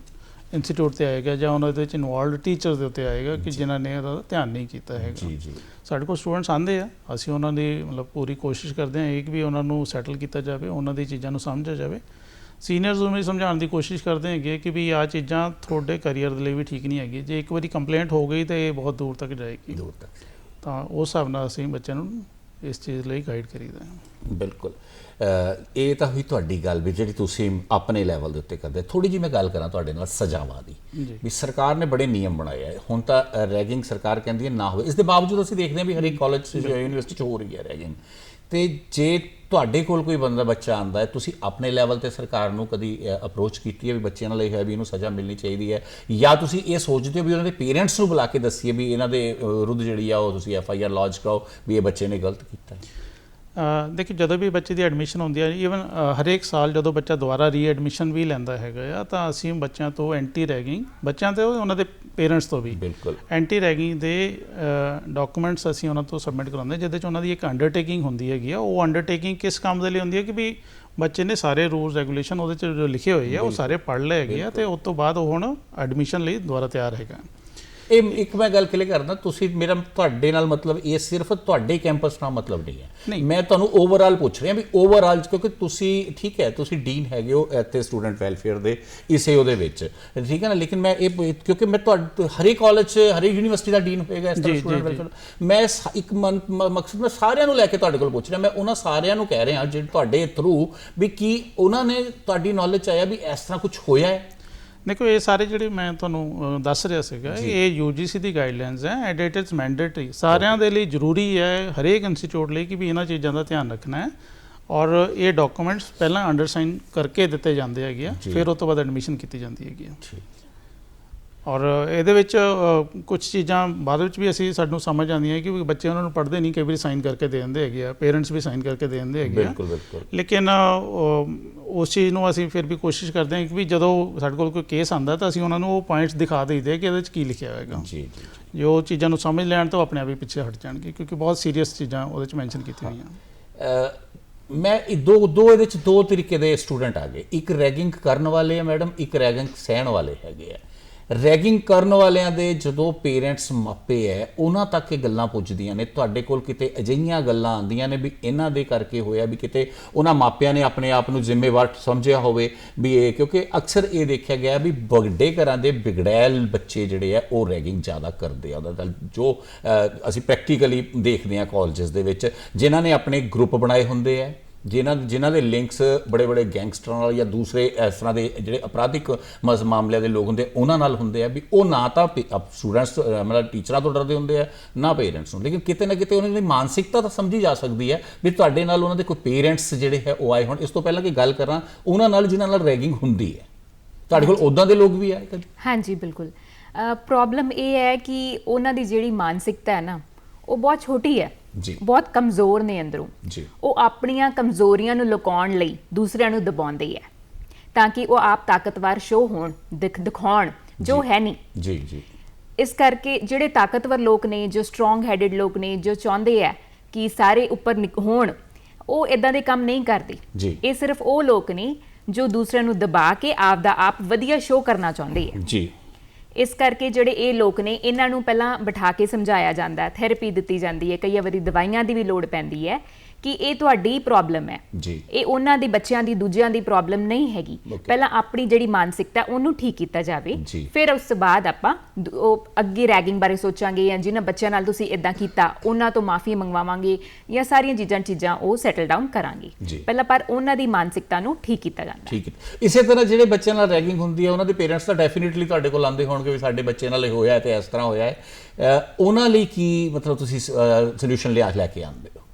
ਇੰਸਟੀਚਿਊਟ ਤੇ ਆਏਗਾ ਜਾਂ ਉਹਨਾਂ ਦੇ ਵਿੱਚ ਇਨਵੋਲਵਡ ਟੀਚਰ ਦੇ ਉੱਤੇ ਆਏਗਾ ਕਿ ਜਿਨ੍ਹਾਂ ਨੇ ਉਹਦਾ ਧਿਆਨ ਨਹੀਂ ਕੀਤਾ ਹੈਗਾ। ਜੀ ਜੀ। ਸਾਡੇ ਕੋਲ ਸਟੂਡੈਂਟਸ ਆਉਂਦੇ ਆ। ਅਸੀਂ ਉਹਨਾਂ ਦੀ ਮਤਲਬ ਪੂਰੀ ਕੋਸ਼ਿਸ਼ ਕਰਦੇ ਹਾਂ ਇੱਕ ਵੀ ਉਹਨਾਂ ਨੂੰ ਸੈਟਲ ਕੀਤਾ ਜਾਵੇ ਉਹਨਾਂ ਦੀ ਚੀਜ਼ਾਂ ਨੂੰ ਸਮਝਿਆ ਜਾਵੇ। ਸੀਨੀਅਰਸ ਨੂੰ ਵੀ ਸਮਝਾਉਣ ਦੀ ਕੋਸ਼ਿਸ਼ ਕਰਦੇ ਹੈਗੇ ਕਿ ਵੀ ਆਹ ਚੀਜ਼ਾਂ ਤੁਹਾਡੇ ਕੈਰੀਅਰ ਦੇ ਲਈ ਵੀ ਠੀਕ ਨਹੀਂ ਹੈਗੀ ਜੇ ਇੱਕ ਵਾਰੀ ਕੰਪਲੇਂਟ ਹੋ ਗਈ ਤਾਂ ਇਹ ਬਹੁਤ ਦੂਰ ਤੱਕ ਜਾਏਗੀ। ਦੂਰ ਤੱਕ ਤਾਂ ਉਸ ਹਿਸਾਬ ਨਾਲ ਅਸੀਂ ਬੱਚਿਆਂ ਨੂੰ ਇਸ ਚੀਜ਼ ਲਈ ਗਾਈਡ ਕਰੀਦਾ ਹੈ। ਬਿਲਕੁਲ। ਇਹ ਤਾਂ ਹੋਈ ਤੁਹਾਡੀ ਗੱਲ ਵੀ ਜਿਹੜੀ ਤੁਸੀਂ ਆਪਣੇ ਲੈਵਲ ਦੇ ਉੱਤੇ ਕਰਦੇ ਥੋੜੀ ਜੀ ਮੈਂ ਗੱਲ ਕਰਾਂ ਤੁਹਾਡੇ ਨਾਲ ਸਜ਼ਾਵਾਂ ਦੀ। ਵੀ ਸਰਕਾਰ ਨੇ ਬੜੇ ਨਿਯਮ ਬਣਾਏ ਆ। ਹੁਣ ਤਾਂ ਰੈਗਿੰਗ ਸਰਕਾਰ ਕਹਿੰਦੀ ਹੈ ਨਾ ਹੋਵੇ। ਇਸ ਦੇ ਬਾਵਜੂਦ ਅਸੀਂ ਦੇਖਦੇ ਹਾਂ ਵੀ ਹਰੇਕ ਕਾਲਜ ਯੂਨੀਵਰਸਿਟੀ 'ਚ ਹੋ ਰਹੀ ਹੈ ਰੈਗਿੰਗ ਤੇ ਜੇ ਤੁਹਾਡੇ ਕੋਲ ਕੋਈ ਬੰਦਾ ਬੱਚਾ ਆਂਦਾ ਹੈ, ਤੁਸੀਂ ਆਪਣੇ ਲੈਵਲ ਤੇ ਸਰਕਾਰ ਨੂੰ ਕਦੀ ਅਪਰੋਚ ਕੀਤੀ ਹੈ ਵੀ ਬੱਚਿਆਂ ਨਾਲ ਇਹ ਹੈ ਵੀ ਇਹਨੂੰ ਸਜ਼ਾ ਮਿਲਣੀ ਚਾਹੀਦੀ ਹੈ? ਜਾਂ ਤੁਸੀਂ ਇਹ ਸੋਚਦੇ ਹੋ ਵੀ ਉਹਨਾਂ ਦੇ ਪੇਰੈਂਟਸ ਨੂੰ ਬੁਲਾ ਕੇ ਦੱਸੀਏ ਵੀ ਇਹਨਾਂ ਦੇ ਵਿਰੁੱਧ ਜਿਹੜੀ ਆ ਉਹ ਤੁਸੀਂ ਐਫ ਆਈ ਆਰ ਲੌਂਚ ਕਰਾਓ ਵੀ ਇਹ ਬੱਚੇ ਨੇ ਗਲਤ ਕੀਤਾ ਹੈ? ਦੇਖੋ ਜਦੋਂ ਵੀ ਬੱਚੇ ਦੀ ਐਡਮਿਸ਼ਨ ਹੁੰਦੀ ਹੈ ਈਵਨ ਹਰੇਕ ਸਾਲ ਜਦੋਂ ਬੱਚਾ ਦੁਬਾਰਾ ਰੀਐਡਮਿਸ਼ਨ ਵੀ ਲੈਂਦਾ ਹੈਗਾ ਆ ਤਾਂ ਅਸੀਂ ਬੱਚਿਆਂ ਤੋਂ ਐਂਟੀ ਰੈਗਿੰਗ ਬੱਚਿਆਂ ਤੇ ਉਹਨਾਂ ਦੇ ਪੇਰੈਂਟਸ ਤੋਂ ਵੀ। ਬਿਲਕੁਲ। ਐਂਟੀ ਰੈਗਿੰਗ ਦੇ ਡਾਕੂਮੈਂਟਸ ਅਸੀਂ ਉਹਨਾਂ ਤੋਂ ਸਬਮਿਟ ਕਰਾਉਂਦੇ ਜਿਹਦੇ ਚ ਉਹਨਾਂ ਦੀ ਇੱਕ ਅੰਡਰਟੇਕਿੰਗ ਹੁੰਦੀ ਹੈਗੀ ਆ। ਉਹ ਅੰਡਰਟੇਕਿੰਗ ਕਿਸ ਕੰਮ ਦੇ ਲਈ ਹੁੰਦੀ ਹੈ ਕਿ ਵੀ ਬੱਚੇ ਨੇ ਸਾਰੇ ਰੂਲਸ ਰੈਗੂਲੇਸ਼ਨ ਉਹਦੇ ਚ ਜੋ ਲਿਖੇ ਹੋਏ ਆ ਉਹ ਸਾਰੇ ਪੜ੍ਹ ਲਏ ਹੈਗੇ ਆ ਤੇ ਉਸ ਤੋਂ ਬਾਅਦ ਉਹ ਹੁਣ ਐਡਮਿਸ਼ਨ ਲਈ ਦੁਬਾਰਾ ਤਿਆਰ ਹੈਗਾ। ਇਹ ਇੱਕ ਮੈਂ ਗੱਲ ਕਲੀਅਰ ਕਰਦਾ ਤੁਸੀਂ ਮੇਰਾ ਤੁਹਾਡੇ ਨਾਲ ਮਤਲਬ ਇਹ ਸਿਰਫ ਤੁਹਾਡੇ ਕੈਂਪਸ ਨਾਲ ਮਤਲਬ ਨਹੀਂ ਹੈ ਨਹੀਂ। ਮੈਂ ਤੁਹਾਨੂੰ ਓਵਰਆਲ ਪੁੱਛ ਰਿਹਾ ਵੀ ਓਵਰਆਲ ਕਿਉਂਕਿ ਤੁਸੀਂ ਠੀਕ ਹੈ ਤੁਸੀਂ ਡੀਨ ਹੈਗੇ ਹੋ ਇੱਥੇ ਸਟੂਡੈਂਟ ਵੈਲਫੇਅਰ ਦੇ ਇਸੇ ਉਹਦੇ ਵਿੱਚ ਠੀਕ ਹੈ ਨਾ ਲੇਕਿਨ ਮੈਂ ਇਹ ਕਿਉਂਕਿ ਮੈਂ ਤੁਹਾਡੇ ਹਰੇ ਕਾਲਜ ਹਰੇ ਯੂਨੀਵਰਸਿਟੀ ਦਾ ਡੀਨ ਹੋਏਗਾ ਇਸ ਤਰ੍ਹਾਂ ਸਟੂਡੈਂਟ। ਵੈਲਫੇਅਰ ਮੈਂ ਇੱਕ ਮਕਸਦ ਮੈਂ ਸਾਰਿਆਂ ਨੂੰ ਲੈ ਕੇ ਤੁਹਾਡੇ ਕੋਲ ਪੁੱਛ ਰਿਹਾ ਮੈਂ ਉਹਨਾਂ ਸਾਰਿਆਂ ਨੂੰ ਕਹਿ ਰਿਹਾ ਜਿਹੜੇ ਤੁਹਾਡੇ ਥਰੂ ਵੀ ਕੀ ਉਹਨਾਂ ਨੇ ਤੁਹਾਡੀ ਨੌਲੇਜ ਆਇਆ ਵੀ ਇਸ ਤਰ੍ਹਾਂ ਕੁਝ ਹੋਇਆ ਹੈ ਦੇਖੋ ਇਹ ਸਾਰੇ ਜਿਹੜੇ ਮੈਂ ਤੁਹਾਨੂੰ ਦੱਸ ਰਿਹਾ ਸੀਗਾ ਇਹ UGC ਦੀ ਗਾਈਡਲਾਈਨਸ ਹੈ ਐਂਡ ਇਟ ਇਜ਼ ਮੈਂਡੇਟਰੀ ਸਾਰਿਆਂ ਦੇ ਲਈ ਜ਼ਰੂਰੀ ਹੈ ਹਰੇਕ ਇੰਸਟੀਚਿਊਟ ਲਈ ਕਿ ਵੀ ਇਹਨਾਂ ਚੀਜ਼ਾਂ ਦਾ ਧਿਆਨ ਰੱਖਣਾ ਹੈ ਔਰ ਇਹ ਡਾਕੂਮੈਂਟਸ ਪਹਿਲਾਂ ਅੰਡਰਸਾਈਨ ਕਰਕੇ ਦਿੱਤੇ ਜਾਂਦੇ ਹੈਗੇ ਆ। ਫਿਰ ਉਸ ਤੋਂ ਬਾਅਦ ਐਡਮਿਸ਼ਨ ਕੀਤੀ ਜਾਂਦੀ ਹੈਗੀ ਆ। ਠੀਕ। ਔਰ ਇਹਦੇ ਵਿੱਚ ਕੁਝ ਚੀਜ਼ਾਂ ਬਾਅਦ ਵਿੱਚ ਵੀ ਅਸੀਂ ਸਾਨੂੰ ਸਮਝ ਆਉਂਦੀਆਂ ਕਿ ਬੱਚੇ ਉਹਨਾਂ ਨੂੰ ਪੜ੍ਹਦੇ ਨਹੀਂ ਕਈ ਵਾਰੀ ਸਾਈਨ ਕਰਕੇ ਦੇ ਦਿੰਦੇ ਹੈਗੇ ਆ ਪੇਰੈਂਟਸ ਵੀ ਸਾਈਨ ਕਰਕੇ ਦੇ ਦਿੰਦੇ ਹੈਗੇ ਆ। ਬਿਲਕੁਲ ਬਿਲਕੁਲ। ਲੇਕਿਨ ਉਸ ਚੀਜ਼ ਨੂੰ ਅਸੀਂ ਫਿਰ ਵੀ ਕੋਸ਼ਿਸ਼ ਕਰਦੇ ਹਾਂ ਕਿ ਵੀ ਜਦੋਂ ਸਾਡੇ ਕੋਲ ਕੋਈ ਕੇਸ ਆਂਦਾ ਤਾਂ ਅਸੀਂ ਉਹਨਾਂ ਨੂੰ ਉਹ ਪੁਆਇੰਟਸ ਦਿਖਾ ਦਈਦੇ ਕਿ ਇਹਦੇ ਵਿੱਚ ਕੀ ਲਿਖਿਆ ਹੋਏਗਾ ਜੀ ਜੀ ਜੋ। ਚੀਜ਼ਾਂ ਨੂੰ ਸਮਝ ਲੈਣ ਤੋਂ ਆਪਣੇ ਆਪ ਹੀ ਪਿੱਛੇ ਹਟ ਜਾਣਗੇ ਕਿਉਂਕਿ ਬਹੁਤ ਸੀਰੀਅਸ ਚੀਜ਼ਾਂ ਉਹਦੇ ਵਿੱਚ ਮੈਂਸ਼ਨ ਕੀਤੀਆਂ ਹੋਈਆਂ। ਮੈਂ ਇਹ ਦੋ ਦੋ ਇਹਦੇ ਚ ਦੋ ਤਰੀਕੇ ਦੇ ਸਟੂਡੈਂਟ ਆ ਗਏ। ਇੱਕ ਰੈਗਿੰਗ ਕਰਨ ਵਾਲੇ ਆ ਮੈਡਮ ਇੱਕ ਰੈਗਿੰਗ ਸਹਿਣ ਵਾਲੇ ਹੈਗੇ ਆ। ਰੈਗਿੰਗ ਕਰਨ ਵਾਲਿਆਂ ਦੇ ਜਦੋਂ ਪੇਰੈਂਟਸ ਮਾਪੇ ਐ, ਉਹਨਾਂ ਤੱਕ ਇਹ ਗੱਲਾਂ ਪੁੱਜਦੀਆਂ ਨੇ। ਤੁਹਾਡੇ ਕੋਲ ਕਿਤੇ ਅਜਿਹੀਆਂ ਗੱਲਾਂ ਆਉਂਦੀਆਂ ਨੇ ਵੀ ਇਹਨਾਂ ਦੇ ਕਰਕੇ ਹੋਇਆ ਵੀ ਕਿਤੇ ਉਹਨਾਂ ਮਾਪਿਆਂ ਨੇ ਆਪਣੇ ਆਪ ਨੂੰ ਜ਼ਿੰਮੇਵਾਰ ਸਮਝਿਆ ਹੋਵੇ ਵੀ ਇਹ, ਕਿਉਂਕਿ ਅਕਸਰ ਇਹ ਦੇਖਿਆ ਗਿਆ ਵੀ ਵੱਡੇ ਘਰਾਂ ਦੇ ਵਿਗੜੈਲ ਬੱਚੇ ਜਿਹੜੇ ਆ ਉਹ ਰੈਗਿੰਗ ਜ਼ਿਆਦਾ ਕਰਦੇ ਆ। ਉਹਦਾ ਜੋ ਅਸੀਂ ਪ੍ਰੈਕਟੀਕਲੀ ਦੇਖਦੇ ਆ ਕਾਲਜਸ ਦੇ ਵਿੱਚ, ਜਿਨ੍ਹਾਂ ਨੇ ਆਪਣੇ ਗਰੁੱਪ ਬਣਾਏ ਹੁੰਦੇ ਆ ਜਿਨ੍ਹਾਂ ਜਿਨ੍ਹਾਂ ਦੇ ਲਿੰਕਸ ਬੜੇ ਬੜੇ ਗੈਂਗਸਟਰਾਂ ਨਾਲ ਜਾਂ ਦੂਸਰੇ ਇਸ ਤਰ੍ਹਾਂ ਦੇ ਜਿਹੜੇ ਅਪਰਾਧਿਕ ਮਸ ਮਾਮਲਿਆਂ ਦੇ ਲੋਕ ਹੁੰਦੇ, ਉਹਨਾਂ ਨਾਲ ਹੁੰਦੇ ਆ ਵੀ ਉਹ ਨਾ ਤਾਂ ਸਟੂਡੈਂਟਸ ਮਤਲਬ ਟੀਚਰਾਂ ਤੋਂ ਡਰਦੇ ਹੁੰਦੇ ਆ, ਨਾ ਪੇਰੈਂਟਸ ਨੂੰ। ਲੇਕਿਨ ਕਿਤੇ ਨਾ ਕਿਤੇ ਉਹਨਾਂ ਦੀ ਮਾਨਸਿਕਤਾ ਤਾਂ ਸਮਝੀ ਜਾ ਸਕਦੀ ਹੈ ਵੀ ਤੁਹਾਡੇ ਨਾਲ ਉਹਨਾਂ ਦੇ ਕੋਈ ਪੇਰੈਂਟਸ ਜਿਹੜੇ ਹੈ ਉਹ ਆਏ ਹੋਣ। ਇਸ ਤੋਂ ਪਹਿਲਾਂ ਕਿ ਗੱਲ ਕਰਾਂ, ਉਹਨਾਂ ਨਾਲ ਜਿਨ੍ਹਾਂ ਨਾਲ ਰੈਗਿੰਗ ਹੁੰਦੀ ਹੈ। ਤੁਹਾਡੇ ਕੋਲ ਉਦਾਂ ਦੇ ਲੋਕ ਵੀ ਆਏ ਕਦੇ ਹਾਂਜੀ, ਬਿਲਕੁਲ। ਪ੍ਰੋਬਲਮ ਇਹ ਹੈ ਕਿ ਉਹਨਾਂ ਦੀ ਜਿਹੜੀ ਮਾਨਸਿਕਤਾ ਹੈ ਨਾ, ਉਹ ਬਹੁਤ ਛੋਟੀ ਹੈ। ਜੀ। ਬਹੁਤ ਕਮਜ਼ੋਰ ਨੇ ਅੰਦਰੋਂ। ਜੀ। ਉਹ ਆਪਣੀਆਂ ਕਮਜ਼ੋਰੀਆਂ ਨੂੰ ਲੁਕਾਉਣ ਲਈ ਦੂਸਰਿਆਂ ਨੂੰ ਦਬਾਉਂਦੇ ਹੈ ਤਾਂ ਕਿ ਉਹ ਆਪ ਤਾਕਤਵਰ ਸ਼ੋ ਹੋਣ ਦਿਖ ਦਿਖਾਉਣ ਜੋ। ਹੈ ਨਹੀਂ। ਜੀ ਜੀ। ਇਸ ਕਰਕੇ ਜਿਹੜੇ ਤਾਕਤਵਰ ਲੋਕ ਨੇ ਜੋ ਸਟਰੋਂਗ ਹੈਡਡ ਲੋਕ ਨੇ ਜੋ ਚਾਹੁੰਦੇ ਆ ਕਿ ਸਾਰੇ ਉੱਪਰ ਹੋਣ ਉਹ ਇਦਾਂ ਦੇ ਕੰਮ ਨਹੀਂ ਕਰਦੇ। ਇਹ ਸਿਰਫ ਉਹ ਲੋਕ ਨੇ ਜੋ ਦੂਸਰਿਆਂ ਨੂੰ ਦਬਾ ਕੇ ਆਪ ਦਾ ਆਪ ਵਧੀਆ ਸ਼ੋਅ ਕਰਨਾ ਚਾਹੁੰਦੇ ਆ। ਜੀ। ਇਸ ਕਰਕੇ ਜਿਹੜੇ ਇਹ ਲੋਕ ਨੇ, ਇਹਨਾਂ ਨੂੰ ਪਹਿਲਾਂ ਬਿਠਾ ਕੇ ਸਮਝਾਇਆ ਜਾਂਦਾ ਥੈਰੇਪੀ ਦਿੱਤੀ ਜਾਂਦੀ ਹੈ, ਕਈ ਵਾਰੀ ਦਵਾਈਆਂ ਦੀ ਵੀ ਲੋੜ ਪੈਂਦੀ ਹੈ। ਕਿ ਇਹ ਤੁਹਾਡੀ ਪ੍ਰੋਬਲਮ ਹੈ ਜੀ। ਇਹ ਉਹਨਾਂ ਦੇ ਬੱਚਿਆਂ ਦੀ ਦੂਜਿਆਂ ਦੀ ਪ੍ਰੋਬਲਮ ਨਹੀਂ ਹੈਗੀ. ਪਹਿਲਾਂ ਆਪਣੀ ਜਿਹੜੀ ਮਾਨਸਿਕਤਾ ਉਹਨੂੰ ਠੀਕ ਕੀਤਾ ਜਾਵੇ। ਫਿਰ ਉਸ ਤੋਂ ਬਾਅਦ ਆਪਾਂ ਉਹ ਅੱਗੇ ਰੈਗਿੰਗ ਬਾਰੇ ਸੋਚਾਂਗੇ ਜਾਂ ਜਿਨ੍ਹਾਂ ਬੱਚਿਆਂ ਨਾਲ ਤੁਸੀਂ ਇਦਾਂ ਕੀਤਾ ਉਹਨਾਂ ਤੋਂ ਮਾਫੀ ਮੰਗਵਾਵਾਂਗੇ ਜਾਂ ਸਾਰੀਆਂ ਚੀਜ਼ਾਂ ਚੀਜ਼ਾਂ ਉਹ ਸੈਟਲ ਡਾਊਨ ਕਰਾਂਗੇ। ਪਹਿਲਾਂ ਪਰ ਉਹਨਾਂ ਦੀ ਮਾਨਸਿਕਤਾ ਨੂੰ ਠੀਕ ਕੀਤਾ ਜਾਂਦਾ। ਠੀਕ ਹੈ ਇਸੇ ਤਰ੍ਹਾਂ ਜਿਹੜੇ ਬੱਚਿਆਂ ਨਾਲ ਰੈਗਿੰਗ ਹੁੰਦੀ ਹੈ ਉਹਨਾਂ ਦੇ ਪੇਰੈਂਟਸ ਤਾਂ ਡੈਫੀਨਿਟਲੀ ਤੁਹਾਡੇ ਕੋਲ ਆਉਂਦੇ ਹੋਣਗੇ ਵੀ ਸਾਡੇ ਬੱਚੇ ਨਾਲ ਇਹ ਹੋਇਆ ਹੈ ਤੇ ਇਸ ਤਰ੍ਹਾਂ ਹੋਇਆ ਹੈ ਉਹਨਾਂ ਲਈ ਕੀ ਮਤਲਬ ਤੁਸੀਂ ਸੋਲੂਸ਼ਨ ਲਿਆ ਲੈ ਕੇ ਆਉਂਦੇ ਹੋ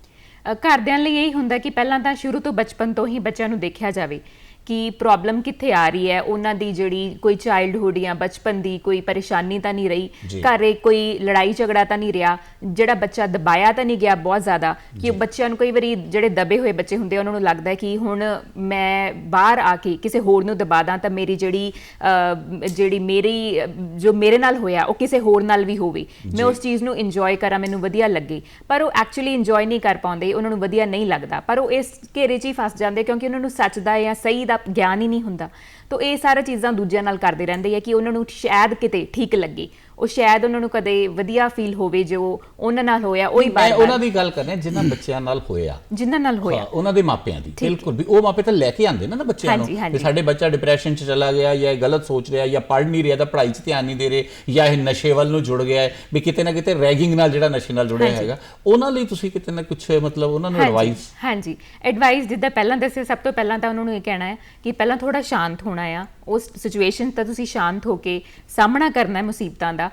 ਅ, ਘਰਦਿਆਂ ਲਈ ਇਹੀ ਹੁੰਦਾ ਕਿ ਪਹਿਲਾਂ ਤਾਂ ਸ਼ੁਰੂ ਤੋਂ ਬਚਪਨ ਤੋਂ ਹੀ ਬੱਚਿਆਂ ਨੂੰ ਦੇਖਿਆ ਜਾਵੇ। ਕਿ ਪ੍ਰੋਬਲਮ ਕਿੱਥੇ ਆ ਰਹੀ ਹੈ? ਉਹਨਾਂ ਦੀ ਜਿਹੜੀ ਕੋਈ ਚਾਈਲਡਹੁੱਡ ਜਾਂ ਬਚਪਨ ਦੀ ਕੋਈ ਪਰੇਸ਼ਾਨੀ ਤਾਂ ਨਹੀਂ ਰਹੀ। ਘਰੇ ਕੋਈ ਲੜਾਈ ਝਗੜਾ ਤਾਂ ਨਹੀਂ ਰਿਹਾ? ਜਿਹੜਾ ਬੱਚਾ ਦਬਾਇਆ ਤਾਂ ਨਹੀਂ ਗਿਆ ਬਹੁਤ ਜ਼ਿਆਦਾ? ਕਿ ਬੱਚਿਆਂ ਨੂੰ ਕਈ ਵਾਰੀ ਜਿਹੜੇ ਦਬੇ ਹੋਏ ਬੱਚੇ ਹੁੰਦੇ ਉਹਨਾਂ ਨੂੰ ਲੱਗਦਾ ਕਿ ਹੁਣ ਮੈਂ ਬਾਹਰ ਆ ਕੇ ਕਿਸੇ ਹੋਰ ਨੂੰ ਦਬਾ ਦਾਂ ਤਾਂ ਮੇਰੀ ਜਿਹੜੀ ਜਿਹੜੀ ਮੇਰੀ ਜੋ ਮੇਰੇ ਨਾਲ ਹੋਇਆ ਉਹ ਕਿਸੇ ਹੋਰ ਨਾਲ ਵੀ ਹੋਵੇ। ਮੈਂ ਉਸ ਚੀਜ਼ ਨੂੰ ਇੰਜੋਏ ਕਰਾਂ ਮੈਨੂੰ ਵਧੀਆ ਲੱਗੇ। ਪਰ ਉਹ ਐਕਚੁਅਲੀ ਇੰਜੋਏ ਨਹੀਂ ਕਰ ਪਾਉਂਦੇ ਉਹਨਾਂ ਨੂੰ ਵਧੀਆ ਨਹੀਂ ਲੱਗਦਾ। ਪਰ ਉਹ ਇਸ ਘੇਰੇ 'ਚ ਹੀ ਫਸ ਜਾਂਦੇ ਕਿਉਂਕਿ ਉਹਨਾਂ ਨੂੰ ਸੱਚ ਦਾ ਜਾਂ ਸਹੀ ਦਾ ਗਿਆਨ ਹੀ ਨਹੀਂ ਹੁੰਦਾ। ਤਾਂ ਇਹ ਸਾਰਾ ਚੀਜ਼ਾਂ ਦੂਜਿਆਂ ਨਾਲ ਕਰਦੇ ਰਹਿੰਦੇ ਆ ਕਿ ਉਹਨਾਂ ਨੂੰ ਸ਼ਾਇਦ ਕਿਤੇ ਠੀਕ ਲੱਗੇ। ਉਹ ਸ਼ਾਇਦ ਉਹਨਾਂ ਨੂੰ ਕਦੇ ਵਧੀਆ ਫੀਲ ਹੋਵੇ ਜੋ ਉਹਨਾਂ ਨਾਲ ਹੋਇਆ ਉਹੀ ਬਾਰ ਉਹਨਾਂ ਦੀ ਗੱਲ ਕਰ ਰਿਹਾ ਜਿਨ੍ਹਾਂ ਬੱਚਿਆਂ ਨਾਲ ਹੋਇਆ। ਜਿਨ੍ਹਾਂ ਨਾਲ ਹੋਇਆ। ਉਹਨਾਂ ਦੇ ਮਾਪਿਆਂ ਦੀ ਬਿਲਕੁਲ ਵੀ। ਉਹ ਮਾਪੇ ਤਾਂ ਲੈ ਕੇ ਆਉਂਦੇ ਨੇ ਨਾ ਬੱਚਿਆਂ ਨੂੰ। ਹਾਂਜੀ। ਸਾਡੇ ਬੱਚਾ ਡਿਪਰੈਸ਼ਨ 'ਚ ਚਲਾ ਗਿਆ ਜਾਂ ਗਲਤ ਸੋਚ ਰਿਹਾ ਜਾਂ ਪੜ੍ਹ ਨਹੀਂ ਰਿਹਾ ਤਾਂ ਪੜ੍ਹਾਈ 'ਚ ਧਿਆਨ ਨਹੀਂ ਦੇ ਰਹੇ ਜਾਂ ਇਹ ਨਸ਼ੇ ਵੱਲ ਨੂੰ ਜੁੜ ਗਿਆ ਹੈ। ਵੀ ਕਿਤੇ ਨਾ ਕਿਤੇ ਰੈਗਿੰਗ ਨਾਲ ਜਿਹੜਾ ਨਸ਼ੇ ਨਾਲ ਜੁੜਿਆ। ਹੈਗਾ ਉਹਨਾਂ ਲਈ ਤੁਸੀਂ ਕਿਤੇ ਨਾ ਕੁਝ ਮਤਲਬ ਉਹਨਾਂ ਨੂੰ ਐਡਵਾਈਸ ਹਾਂਜੀ। ਐਡਵਾਈਸ ਜਿੱਦਾਂ ਪਹਿਲਾਂ ਦੱਸਿਆ ਸਭ ਤੋਂ ਪਹਿਲਾਂ ਤਾਂ ਉਹਨਾਂ ਨੂੰ ਇਹ ਕਹਿਣਾ ਹੈ ਕਿ ਪਹਿਲਾਂ ਥੋੜਾ ਸ਼ਾਂਤ ਹੋਣਾ ਆ। ਉਸ ਸਿਚੁਏਸ਼ਨ ਤਾਂ ਤੁਸੀਂ ਸ਼ਾਂਤ ਹੋ ਕੇ ਸਾਹਮਣਾ ਕਰਨਾ ਹੈ ਮੁਸੀਬਤਾਂ ਦਾ।